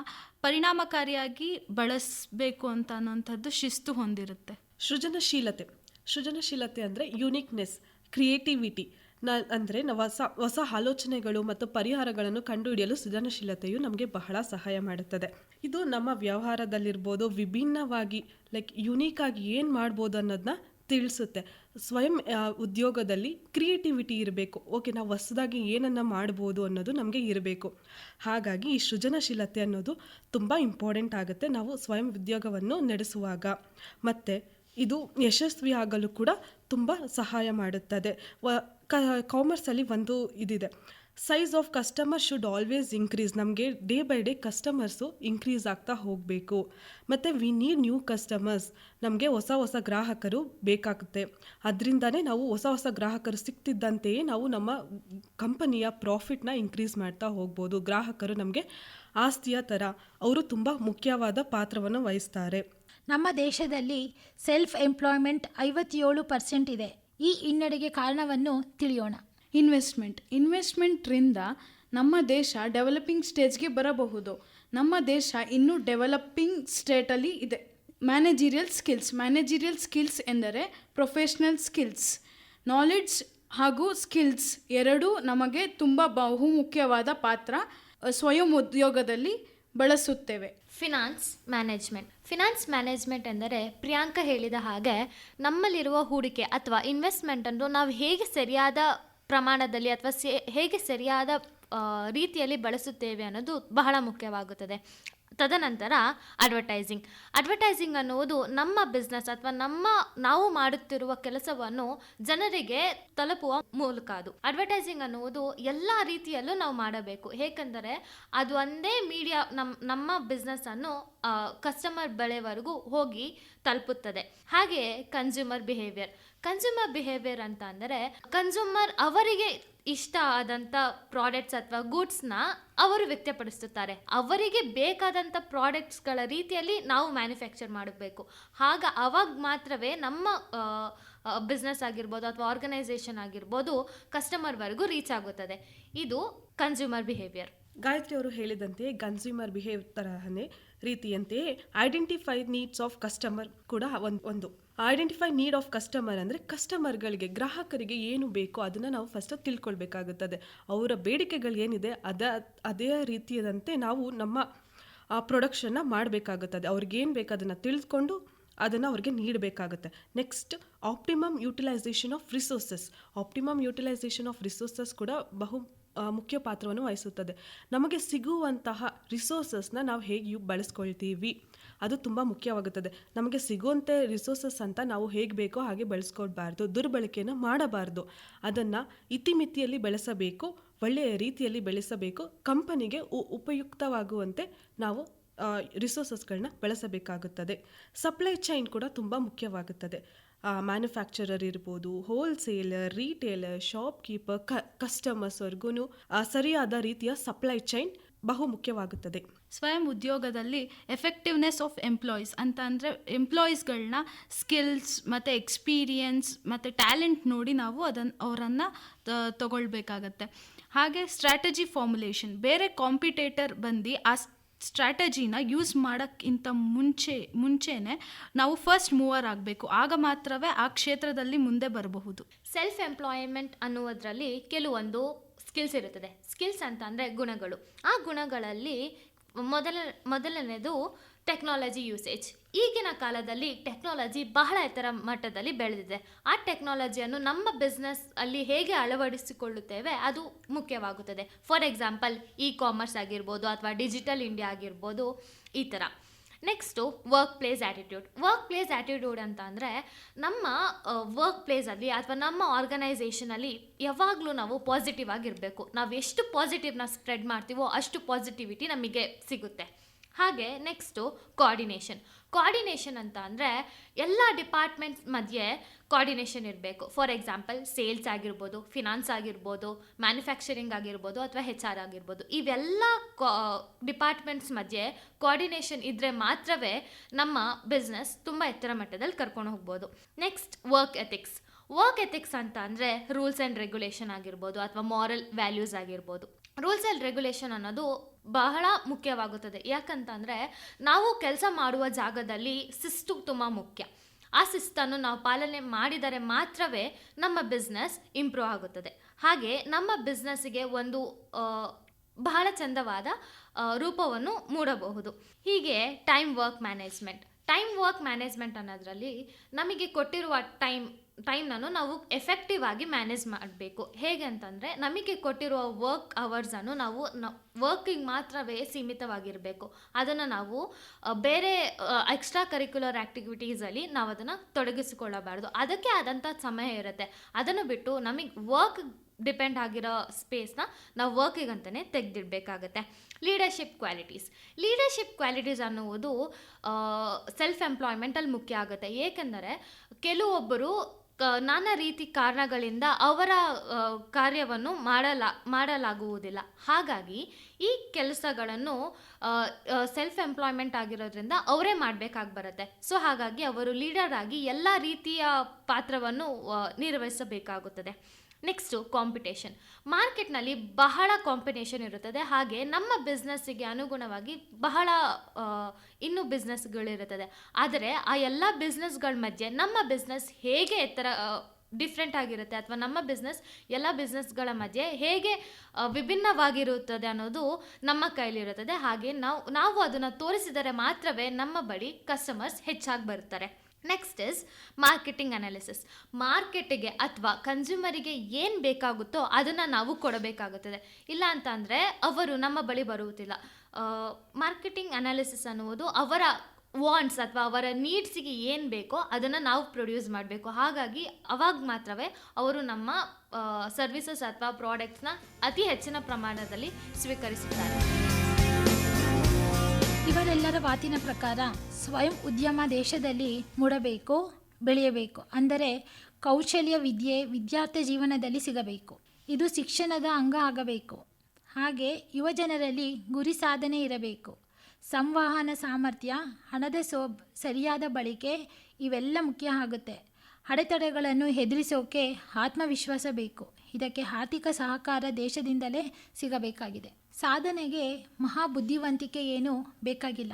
[SPEAKER 4] ಪರಿಣಾಮಕಾರಿಯಾಗಿ ಬಳಸಬೇಕು ಅಂತ ಅನ್ನೋಂಥದ್ದು ಶಿಸ್ತು ಹೊಂದಿರುತ್ತೆ.
[SPEAKER 5] ಸೃಜನಶೀಲತೆ. ಸೃಜನಶೀಲತೆ ಅಂದರೆ ಯುನಿಕ್ನೆಸ್ ಕ್ರಿಯೇಟಿವಿಟಿ ನ ಅಂದರೆ ಹೊಸ ಹೊಸ ಆಲೋಚನೆಗಳು ಮತ್ತು ಪರಿಹಾರಗಳನ್ನು ಕಂಡುಹಿಡಿಯಲು ಸೃಜನಶೀಲತೆಯು ನಮಗೆ ಬಹಳ ಸಹಾಯ ಮಾಡುತ್ತದೆ. ಇದು ನಮ್ಮ ವ್ಯವಹಾರದಲ್ಲಿರ್ಬೋದು ವಿಭಿನ್ನವಾಗಿ ಲೈಕ್ ಯುನೀಕ್ ಆಗಿ ಏನು ಮಾಡ್ಬೋದು ಅನ್ನೋದನ್ನ ತಿಳಿಸುತ್ತೆ. ಸ್ವಯಂ ಉದ್ಯೋಗದಲ್ಲಿ ಕ್ರಿಯೇಟಿವಿಟಿ ಇರಬೇಕು. ಓಕೆ, ನಾವು ಹೊಸದಾಗಿ ಏನನ್ನು ಮಾಡ್ಬೋದು ಅನ್ನೋದು ನಮಗೆ ಇರಬೇಕು. ಹಾಗಾಗಿ ಈ ಸೃಜನಶೀಲತೆ ಅನ್ನೋದು ತುಂಬ ಇಂಪಾರ್ಟೆಂಟ್ ಆಗುತ್ತೆ ನಾವು ಸ್ವಯಂ ಉದ್ಯೋಗವನ್ನು ನಡೆಸುವಾಗ. ಮತ್ತು ಇದು ಯಶಸ್ವಿ ಆಗಲು ಕೂಡ ತುಂಬ ಸಹಾಯ ಮಾಡುತ್ತದೆ. ವ ಕಾಮರ್ಸಲ್ಲಿ ಒಂದು ಇದಿದೆ. Size of customer should always increase ನಮಗೆ day by day customers increase ಆಗ್ತಾ ಹೋಗಬೇಕು. ಮತ್ತು ವಿ ನೀಡ್ ನ್ಯೂ ಕಸ್ಟಮರ್ಸ್ ನಮಗೆ ಹೊಸ ಹೊಸ ಗ್ರಾಹಕರು ಬೇಕಾಗುತ್ತೆ. ಅದರಿಂದನೇ ನಾವು ಹೊಸ ಹೊಸ ಗ್ರಾಹಕರು ಸಿಗ್ತಿದ್ದಂತೆಯೇ ನಾವು ನಮ್ಮ ಕಂಪನಿಯ ಪ್ರಾಫಿಟ್ನ ಇನ್ಕ್ರೀಸ್ ಮಾಡ್ತಾ ಹೋಗ್ಬೋದು. ಗ್ರಾಹಕರು ನಮಗೆ ಆಸ್ತಿಯ ಥರ ಅವರು ತುಂಬ ಮುಖ್ಯವಾದ ಪಾತ್ರವನ್ನು ವಹಿಸ್ತಾರೆ.
[SPEAKER 2] ನಮ್ಮ ದೇಶದಲ್ಲಿ ಸೆಲ್ಫ್ ಎಂಪ್ಲಾಯ್ಮೆಂಟ್ ಐವತ್ತೇಳು ಪರ್ಸೆಂಟ್ ಇದೆ. ಈ ಹಿನ್ನಡೆಗೆ ಕಾರಣವನ್ನು ತಿಳಿಯೋಣ.
[SPEAKER 3] ಇನ್ವೆಸ್ಟ್ಮೆಂಟ್. ಇನ್ವೆಸ್ಟ್ಮೆಂಟ್ರಿಂದ ನಮ್ಮ ದೇಶ ಡೆವಲಪಿಂಗ್ ಸ್ಟೇಜ್ಗೆ ಬರಬಹುದು. ನಮ್ಮ ದೇಶ ಇನ್ನೂ ಡೆವಲಪಿಂಗ್ ಸ್ಟೇಟಲ್ಲಿ ಇದೆ. Managerial skills. ಮ್ಯಾನೇಜೀರಿಯಲ್ ಸ್ಕಿಲ್ಸ್ ಎಂದರೆ ಪ್ರೊಫೆಷ್ನಲ್ ಸ್ಕಿಲ್ಸ್. ನಾಲೆಡ್ಜ್ ಹಾಗೂ ಸ್ಕಿಲ್ಸ್ ಎರಡೂ ನಮಗೆ ತುಂಬ ಬಹುಮುಖ್ಯವಾದ ಪಾತ್ರ ಸ್ವಯಂ ಉದ್ಯೋಗದಲ್ಲಿ ಬಳಸುತ್ತೇವೆ.
[SPEAKER 6] Finance management. ಫಿನಾನ್ಸ್ ಮ್ಯಾನೇಜ್ಮೆಂಟ್ ಎಂದರೆ ಪ್ರಿಯಾಂಕ ಹೇಳಿದ ಹಾಗೆ ನಮ್ಮಲ್ಲಿರುವ ಹೂಡಿಕೆ ಅಥವಾ ಇನ್ವೆಸ್ಟ್ಮೆಂಟನ್ನು ನಾವು ಹೇಗೆ ಸರಿಯಾದ ಪ್ರಮಾಣದಲ್ಲಿ ಅಥವಾ ಸೇ, ಹೇಗೆ ಸರಿಯಾದ ರೀತಿಯಲ್ಲಿ ಬಳಸುತ್ತೇವೆ ಅನ್ನೋದು ಬಹಳ ಮುಖ್ಯವಾಗುತ್ತದೆ. ತದನಂತರ ಅಡ್ವರ್ಟೈಸಿಂಗ್ ಅಡ್ವರ್ಟೈಸಿಂಗ್ ಅನ್ನುವುದು ನಮ್ಮ ಬಿಸ್ನೆಸ್ ಅಥವಾ ನಮ್ಮ, ನಾವು ಮಾಡುತ್ತಿರುವ ಕೆಲಸವನ್ನು ಜನರಿಗೆ ತಲುಪುವ ಮೂಲಕ ಅದು. ಅಡ್ವರ್ಟೈಸಿಂಗ್ ಅನ್ನುವುದು ಎಲ್ಲ ರೀತಿಯಲ್ಲೂ ನಾವು ಮಾಡಬೇಕು. ಏಕೆಂದರೆ ಅದು ಒಂದೇ ಮೀಡಿಯಾ ನಮ್ಮ ನಮ್ಮ ಬಿಸ್ನೆಸ್ಸನ್ನು ಕಸ್ಟಮರ್ ಬೆಳೆವರೆಗೂ ಹೋಗಿ ತಲುಪುತ್ತದೆ. ಹಾಗೆಯೇ ಕನ್ಸ್ಯೂಮರ್ ಬಿಹೇವಿಯರ್ ಕನ್ಸ್ಯೂಮರ್ ಬಿಹೇವಿಯರ್ ಅಂತ ಅಂದರೆ ಕನ್ಸ್ಯೂಮರ್ ಅವರಿಗೆ ಇಷ್ಟ ಆದಂಥ ಪ್ರಾಡಕ್ಟ್ಸ್ ಅಥವಾ ಗೂಡ್ಸ್ನ ಅವರು ವ್ಯಕ್ತಪಡಿಸುತ್ತಾರೆ. ಅವರಿಗೆ ಬೇಕಾದಂಥ ಪ್ರಾಡಕ್ಟ್ಸ್ಗಳ ರೀತಿಯಲ್ಲಿ ನಾವು ಮ್ಯಾನುಫ್ಯಾಕ್ಚರ್ ಮಾಡಬೇಕು. ಆಗ ಅವಾಗ ಮಾತ್ರವೇ ನಮ್ಮ ಬಿಸ್ನೆಸ್ ಆಗಿರ್ಬೋದು ಅಥವಾ ಆರ್ಗನೈಸೇಷನ್ ಆಗಿರ್ಬೋದು ಕಸ್ಟಮರ್ವರೆಗೂ ರೀಚ್ ಆಗುತ್ತದೆ. ಇದು ಕನ್ಸ್ಯೂಮರ್ ಬಿಹೇವಿಯರ್
[SPEAKER 5] ಗಾಯತ್ರಿ ಅವರು ಹೇಳಿದಂತೆ ಕನ್ಸ್ಯೂಮರ್ ಬಿಹೇವ್ ತರಹನೇ ರೀತಿಯಂತೆಯೇ ಐಡೆಂಟಿಫೈ ನೀಡ್ಸ್ ಆಫ್ ಕಸ್ಟಮರ್ ಕೂಡ ಒಂದು ಐಡೆಂಟಿಫೈ ನೀಡ್ ಆಫ್ ಕಸ್ಟಮರ್ ಅಂದರೆ ಕಸ್ಟಮರ್ಗಳಿಗೆ ಗ್ರಾಹಕರಿಗೆ ಏನು ಬೇಕೋ ಅದನ್ನು ನಾವು ಫಸ್ಟ್ ತಿಳ್ಕೊಳ್ಬೇಕಾಗುತ್ತದೆ. ಅವರ ಬೇಡಿಕೆಗಳು ಏನಿದೆ ಅದ ಅದೇ ರೀತಿಯದಂತೆ ನಾವು ನಮ್ಮ ಪ್ರೊಡಕ್ಷನ್ನ ಮಾಡಬೇಕಾಗುತ್ತದೆ. ಅವ್ರಿಗೇನು ಬೇಕು ಅದನ್ನು ತಿಳಿದುಕೊಂಡು ಅದನ್ನು ಅವ್ರಿಗೆ ನೀಡಬೇಕಾಗುತ್ತೆ. Next optimum utilisation of resources optimum utilisation of resources ಕೂಡ ಬಹು ಮುಖ್ಯ ಪಾತ್ರವನ್ನು ವಹಿಸುತ್ತದೆ. ನಮಗೆ ಸಿಗುವಂತಹ ರಿಸೋರ್ಸಸ್ನ ನಾವು ಹೇಗೆ ಯು ಬಳಸ್ಕೊಳ್ತೀವಿ? ಅದು ತುಂಬ ಮುಖ್ಯವಾಗುತ್ತದೆ. ನಮಗೆ ಸಿಗುವಂಥ ರಿಸೋರ್ಸಸ್ ಅಂತ ನಾವು ಹೇಗೆ ಬೇಕೋ ಹಾಗೆ ಬಳಸ್ಕೊಳ್ಬಾರ್ದು ದುರ್ಬಳಕೆಯನ್ನು ಮಾಡಬಾರ್ದು. ಅದನ್ನು ಇತಿಮಿತಿಯಲ್ಲಿ ಬೆಳೆಸಬೇಕು, ಒಳ್ಳೆಯ ರೀತಿಯಲ್ಲಿ ಬೆಳೆಸಬೇಕು, ಕಂಪನಿಗೆ ಉಪಯುಕ್ತವಾಗುವಂತೆ ನಾವು ರಿಸೋರ್ಸಸ್ಗಳನ್ನ ಬಳಸಬೇಕಾಗುತ್ತದೆ. ಸಪ್ಲೈ ಚೈನ್ ಕೂಡ ತುಂಬ ಮುಖ್ಯವಾಗುತ್ತದೆ. ಮ್ಯಾನುಫ್ಯಾಕ್ಚರರ್ ಇರ್ಬೋದು ಹೋಲ್ಸೇಲರ್ ರೀಟೇಲರ್ ಶಾಪ್ ಕೀಪರ್ ಕ ಕಸ್ಟಮರ್ಸ್ವರೆಗೂ ಸರಿಯಾದ ರೀತಿಯ ಸಪ್ಲೈ ಚೈನ್ ಬಹು ಮುಖ್ಯವಾಗುತ್ತದೆ
[SPEAKER 4] ಸ್ವಯಂ ಉದ್ಯೋಗದಲ್ಲಿ ಎಫೆಕ್ಟಿವ್ನೆಸ್ ಆಫ್ ಎಂಪ್ಲಾಯೀಸ್ ಅಂತ ಅಂದರೆ ಎಂಪ್ಲಾಯೀಸ್ಗಳನ್ನ ಸ್ಕಿಲ್ಸ್ ಮತ್ತು ಎಕ್ಸ್ಪೀರಿಯನ್ಸ್ ಮತ್ತು ಟ್ಯಾಲೆಂಟ್ ನೋಡಿ ನಾವು ಅದನ್ನು ಅವರನ್ನು ತಗೊಳ್ಬೇಕಾಗತ್ತೆ. ಹಾಗೆ ಸ್ಟ್ರಾಟಜಿ ಫಾರ್ಮುಲೇಷನ್ ಬೇರೆ ಕಾಂಪಿಟೇಟರ್ ಬಂದು ಆ ಸ್ಟ್ರಾಟಜಿನ ಯೂಸ್ ಮಾಡೋಕ್ಕಿಂತ ಮುಂಚೆ, ಮುಂಚೆನೇ ನಾವು ಫಸ್ಟ್ ಮೂವರ್ ಆಗಬೇಕು. ಆಗ ಮಾತ್ರವೇ ಆ ಕ್ಷೇತ್ರದಲ್ಲಿ ಮುಂದೆ ಬರಬಹುದು.
[SPEAKER 6] ಸೆಲ್ಫ್ ಎಂಪ್ಲಾಯ್ಮೆಂಟ್ ಅನ್ನುವುದರಲ್ಲಿ ಕೆಲವೊಂದು ಸ್ಕಿಲ್ಸ್ ಇರುತ್ತದೆ. ಸ್ಕಿಲ್ಸ್ ಅಂತ ಅಂದರೆ ಗುಣಗಳು. ಆ ಗುಣಗಳಲ್ಲಿ ಮೊದಲ, ಮೊದಲನೇದು ಟೆಕ್ನಾಲಜಿ ಯೂಸೇಜ್. ಈಗಿನ ಕಾಲದಲ್ಲಿ ಟೆಕ್ನಾಲಜಿ ಬಹಳ ಎತ್ತರ ಮಟ್ಟದಲ್ಲಿ ಬೆಳೆದಿದೆ. ಆ ಟೆಕ್ನಾಲಜಿಯನ್ನು ನಮ್ಮ ಬಿಸ್ನೆಸ್ ಅಲ್ಲಿ ಹೇಗೆ ಅಳವಡಿಸಿಕೊಳ್ಳುತ್ತೇವೆ ಅದು ಮುಖ್ಯವಾಗುತ್ತದೆ. ಫಾರ್ ಎಕ್ಸಾಂಪಲ್ ಇ ಕಾಮರ್ಸ್ ಆಗಿರ್ಬೋದು ಅಥವಾ ಡಿಜಿಟಲ್ ಇಂಡಿಯಾ ಆಗಿರ್ಬೋದು, ಈ ಥರ next work place attitude work place attitude ಅಂತ ಅಂದರೆ ನಮ್ಮ ವರ್ಕ್ ಪ್ಲೇಸಲ್ಲಿ ಅಥವಾ ನಮ್ಮ ಆರ್ಗನೈಸೇಷನಲ್ಲಿ ಯಾವಾಗಲೂ ನಾವು ಪಾಸಿಟಿವ್ ಆಗಿರಬೇಕು. ನಾವು ಎಷ್ಟು ಪಾಸಿಟಿವ್ನ ಸ್ಪ್ರೆಡ್ ಮಾಡ್ತೀವೋ ಅಷ್ಟು ಪಾಸಿಟಿವಿಟಿ ನಮಗೆ ಸಿಗುತ್ತೆ. ಹಾಗೆ ನೆಕ್ಸ್ಟು ಕೋಆರ್ಡಿನೇಷನ್ ಕೋಆರ್ಡಿನೇಷನ್ ಅಂತ ಅಂದರೆ ಎಲ್ಲ ಡಿಪಾರ್ಟ್ಮೆಂಟ್ಸ್ ಮಧ್ಯೆ ಕೋಆರ್ಡಿನೇಷನ್ ಇರಬೇಕು. ಫಾರ್ ಎಕ್ಸಾಂಪಲ್ ಸೇಲ್ಸ್ ಆಗಿರ್ಬೋದು ಫಿನಾನ್ಸ್ ಆಗಿರ್ಬೋದು ಮ್ಯಾನುಫ್ಯಾಕ್ಚರಿಂಗ್ ಆಗಿರ್ಬೋದು ಅಥವಾ ಹೆಚ್ ಆರ್ ಆಗಿರ್ಬೋದು. ಇವೆಲ್ಲ ಡಿಪಾರ್ಟ್ಮೆಂಟ್ಸ್ ಮಧ್ಯೆ ಕೋಆರ್ಡಿನೇಷನ್ ಇದ್ದರೆ ಮಾತ್ರವೇ ನಮ್ಮ ಬಿಸ್ನೆಸ್ ತುಂಬ ಎತ್ತರ ಮಟ್ಟದಲ್ಲಿ ಕರ್ಕೊಂಡು ಹೋಗ್ಬೋದು. Next work ethics work ethics ಅಂತ ಅಂದರೆ ರೂಲ್ಸ್ ಆ್ಯಂಡ್ ರೆಗ್ಯುಲೇಷನ್ ಆಗಿರ್ಬೋದು ಅಥವಾ ಮಾರಲ್ ವ್ಯಾಲ್ಯೂಸ್ ಆಗಿರ್ಬೋದು. ರೂಲ್ಸ್ ಆ್ಯಂಡ್ ರೆಗ್ಯುಲೇಷನ್ ಅನ್ನೋದು ಬಹಳ ಮುಖ್ಯವಾಗುತ್ತದೆ. ಯಾಕಂತಂದರೆ ನಾವು ಕೆಲಸ ಮಾಡುವ ಜಾಗದಲ್ಲಿ ಶಿಸ್ತು ತುಂಬ ಮುಖ್ಯ. ಆ ಶಿಸ್ತನ್ನು ನಾವು ಪಾಲನೆ ಮಾಡಿದರೆ ಮಾತ್ರವೇ ನಮ್ಮ ಬಿಸ್ನೆಸ್ ಇಂಪ್ರೂವ್ ಆಗುತ್ತದೆ. ಹಾಗೆ ನಮ್ಮ ಬಿಸ್ನೆಸ್ಸಿಗೆ ಒಂದು ಬಹಳ ಚಂದವಾದ ರೂಪವನ್ನು ಮೂಡಬಹುದು. ಹೀಗೆ time work management. Time work management ಅನ್ನೋದರಲ್ಲಿ ನಮಗೆ ಕೊಟ್ಟಿರುವ ಟೈಮ್ ಟೈಮ್ನನ್ನು ನಾವು ಎಫೆಕ್ಟಿವ್ ಆಗಿ ಮ್ಯಾನೇಜ್ ಮಾಡಬೇಕು. ಹೇಗೆ ಅಂತಂದರೆ, ನಮಗೆ ಕೊಟ್ಟಿರುವ ವರ್ಕ್ ಅವರ್ಸನ್ನು ನಾವು ವರ್ಕಿಗೆ ಮಾತ್ರವೇ ಸೀಮಿತವಾಗಿರಬೇಕು. ಅದನ್ನು ನಾವು ಬೇರೆ ಎಕ್ಸ್ಟ್ರಾ ಕರಿಕ್ಯುಲರ್ ಆ್ಯಕ್ಟಿವಿಟೀಸಲ್ಲಿ ನಾವು ಅದನ್ನು ತೊಡಗಿಸಿಕೊಳ್ಳಬಾರ್ದು. ಅದಕ್ಕೆ ಆದಂಥ ಸಮಯ ಇರುತ್ತೆ. ಅದನ್ನು ಬಿಟ್ಟು ನಮಗೆ ವರ್ಕ್ ಡಿಪೆಂಡ್ ಆಗಿರೋ ಸ್ಪೇಸ್ನ ನಾವು ವರ್ಕಿಗೆ ಅಂತಲೇ ತೆಗೆದಿಡಬೇಕಾಗತ್ತೆ. ಲೀಡರ್ಶಿಪ್ ಕ್ವಾಲಿಟೀಸ್ ಲೀಡರ್ಶಿಪ್ ಕ್ವಾಲಿಟೀಸ್ ಅನ್ನುವುದು ಸೆಲ್ಫ್ ಎಂಪ್ಲಾಯ್ಮೆಂಟಲ್ಲಿ ಮುಖ್ಯ ಆಗುತ್ತೆ. ಏಕೆಂದರೆ, ಕೆಲವೊಬ್ಬರು ನಾನಾ ರೀತಿ ಕಾರಣಗಳಿಂದ ಅವರ ಕಾರ್ಯವನ್ನು ಮಾಡಲ, ಮಾಡಲಾಗುವುದಿಲ್ಲ. ಹಾಗಾಗಿ ಈ ಕೆಲಸಗಳನ್ನು ಸೆಲ್ಫ್ ಎಂಪ್ಲಾಯ್ಮೆಂಟ್ ಆಗಿರೋದ್ರಿಂದ ಅವರೇ ಮಾಡಬೇಕಾಗಿ ಬರುತ್ತೆ. ಸೊ ಹಾಗಾಗಿ ಅವರು ಲೀಡರ್ ಆಗಿ ಎಲ್ಲ ರೀತಿಯ ಪಾತ್ರವನ್ನು ನಿರ್ವಹಿಸಬೇಕಾಗುತ್ತದೆ. ನೆಕ್ಸ್ಟು ಕಾಂಪಿಟೇಷನ್ ಮಾರ್ಕೆಟ್ನಲ್ಲಿ ಬಹಳ ಕಾಂಪಿಟೇಷನ್ ಇರುತ್ತದೆ. ಹಾಗೆ ನಮ್ಮ ಬಿಸ್ನೆಸ್ಸಿಗೆ ಅನುಗುಣವಾಗಿ ಬಹಳ ಇನ್ನೂ ಬಿಸ್ನೆಸ್ಗಳಿರುತ್ತದೆ ಆದರೆ ಆ ಎಲ್ಲ ಬಿಸ್ನೆಸ್ಗಳ ಮಧ್ಯೆ ನಮ್ಮ ಬಿಸ್ನೆಸ್ ಹೇಗೆ ಎತ್ತರ ಡಿಫ್ರೆಂಟ್ ಆಗಿರುತ್ತೆ ಅಥವಾ ನಮ್ಮ ಬಿಸ್ನೆಸ್ ಎಲ್ಲ ಬಿಸ್ನೆಸ್ಗಳ ಮಧ್ಯೆ ಹೇಗೆ ವಿಭಿನ್ನವಾಗಿರುತ್ತದೆ ಅನ್ನೋದು ನಮ್ಮ ಕೈಲಿರುತ್ತದೆ ಹಾಗೆ ನಾವು ನಾವು ಅದನ್ನು ತೋರಿಸಿದರೆ ಮಾತ್ರವೇ ನಮ್ಮ ಬಳಿ ಕಸ್ಟಮರ್ಸ್ ಹೆಚ್ಚಾಗಿ ಬರ್ತಾರೆ ನೆಕ್ಸ್ಟ್ ಇಸ್ ಮಾರ್ಕೆಟಿಂಗ್ ಅನಾಲಿಸಿಸ್ ಮಾರ್ಕೆಟಿಗೆ ಅಥವಾ ಕನ್ಸ್ಯೂಮರಿಗೆ ಏನು ಬೇಕಾಗುತ್ತೋ ಅದನ್ನು ನಾವು ಕೊಡಬೇಕಾಗುತ್ತದೆ. ಇಲ್ಲ ಅಂತ ಅವರು ನಮ್ಮ ಬಳಿ ಬರುವುದಿಲ್ಲ. ಮಾರ್ಕೆಟಿಂಗ್ ಅನಾಲಿಸಿಸ್ ಅನ್ನುವುದು ಅವರ ವಾಂಟ್ಸ್ ಅಥವಾ ಅವರ ನೀಡ್ಸಿಗೆ ಏನು ಬೇಕೋ ಅದನ್ನು ನಾವು ಪ್ರೊಡ್ಯೂಸ್ ಮಾಡಬೇಕು. ಹಾಗಾಗಿ ಅವಾಗ ಮಾತ್ರವೇ ಅವರು ನಮ್ಮ ಸರ್ವಿಸಸ್ ಅಥವಾ ಪ್ರಾಡಕ್ಟ್ಸ್ನ ಅತಿ ಹೆಚ್ಚಿನ ಪ್ರಮಾಣದಲ್ಲಿ ಸ್ವೀಕರಿಸುತ್ತಾರೆ.
[SPEAKER 2] ಇವರೆಲ್ಲರ ಮಾತಿನ ಪ್ರಕಾರ ಸ್ವಯಂ ಉದ್ಯಮ ದೇಶದಲ್ಲಿ ಮೂಡಬೇಕು, ಬೆಳೆಯಬೇಕು. ಅಂದರೆ ಕೌಶಲ್ಯ ವಿದ್ಯೆ, ವಿದ್ಯಾರ್ಥಿ ಜೀವನದಲ್ಲಿ ಸಿಗಬೇಕು. ಇದು ಶಿಕ್ಷಣದ ಅಂಗ ಆಗಬೇಕು. ಹಾಗೆ ಯುವಜನರಲ್ಲಿ ಗುರಿ ಸಾಧನೆ ಇರಬೇಕು. ಸಂವಹನ ಸಾಮರ್ಥ್ಯ, ಹಣದ ಸೋಬ್, ಸರಿಯಾದ ಬಳಕೆ ಇವೆಲ್ಲ ಮುಖ್ಯ ಆಗುತ್ತೆ. ಅಡೆತಡೆಗಳನ್ನು ಎದುರಿಸೋಕೆ ಆತ್ಮವಿಶ್ವಾಸ ಬೇಕು. ಇದಕ್ಕೆ ಆರ್ಥಿಕ ಸಹಕಾರ ದೇಶದಿಂದಲೇ ಸಿಗಬೇಕಾಗಿದೆ. ಸಾಧನೆಗೆ ಮಹಾಬುದ್ಧಿವಂತಿಕೆ ಏನೂ ಬೇಕಾಗಿಲ್ಲ.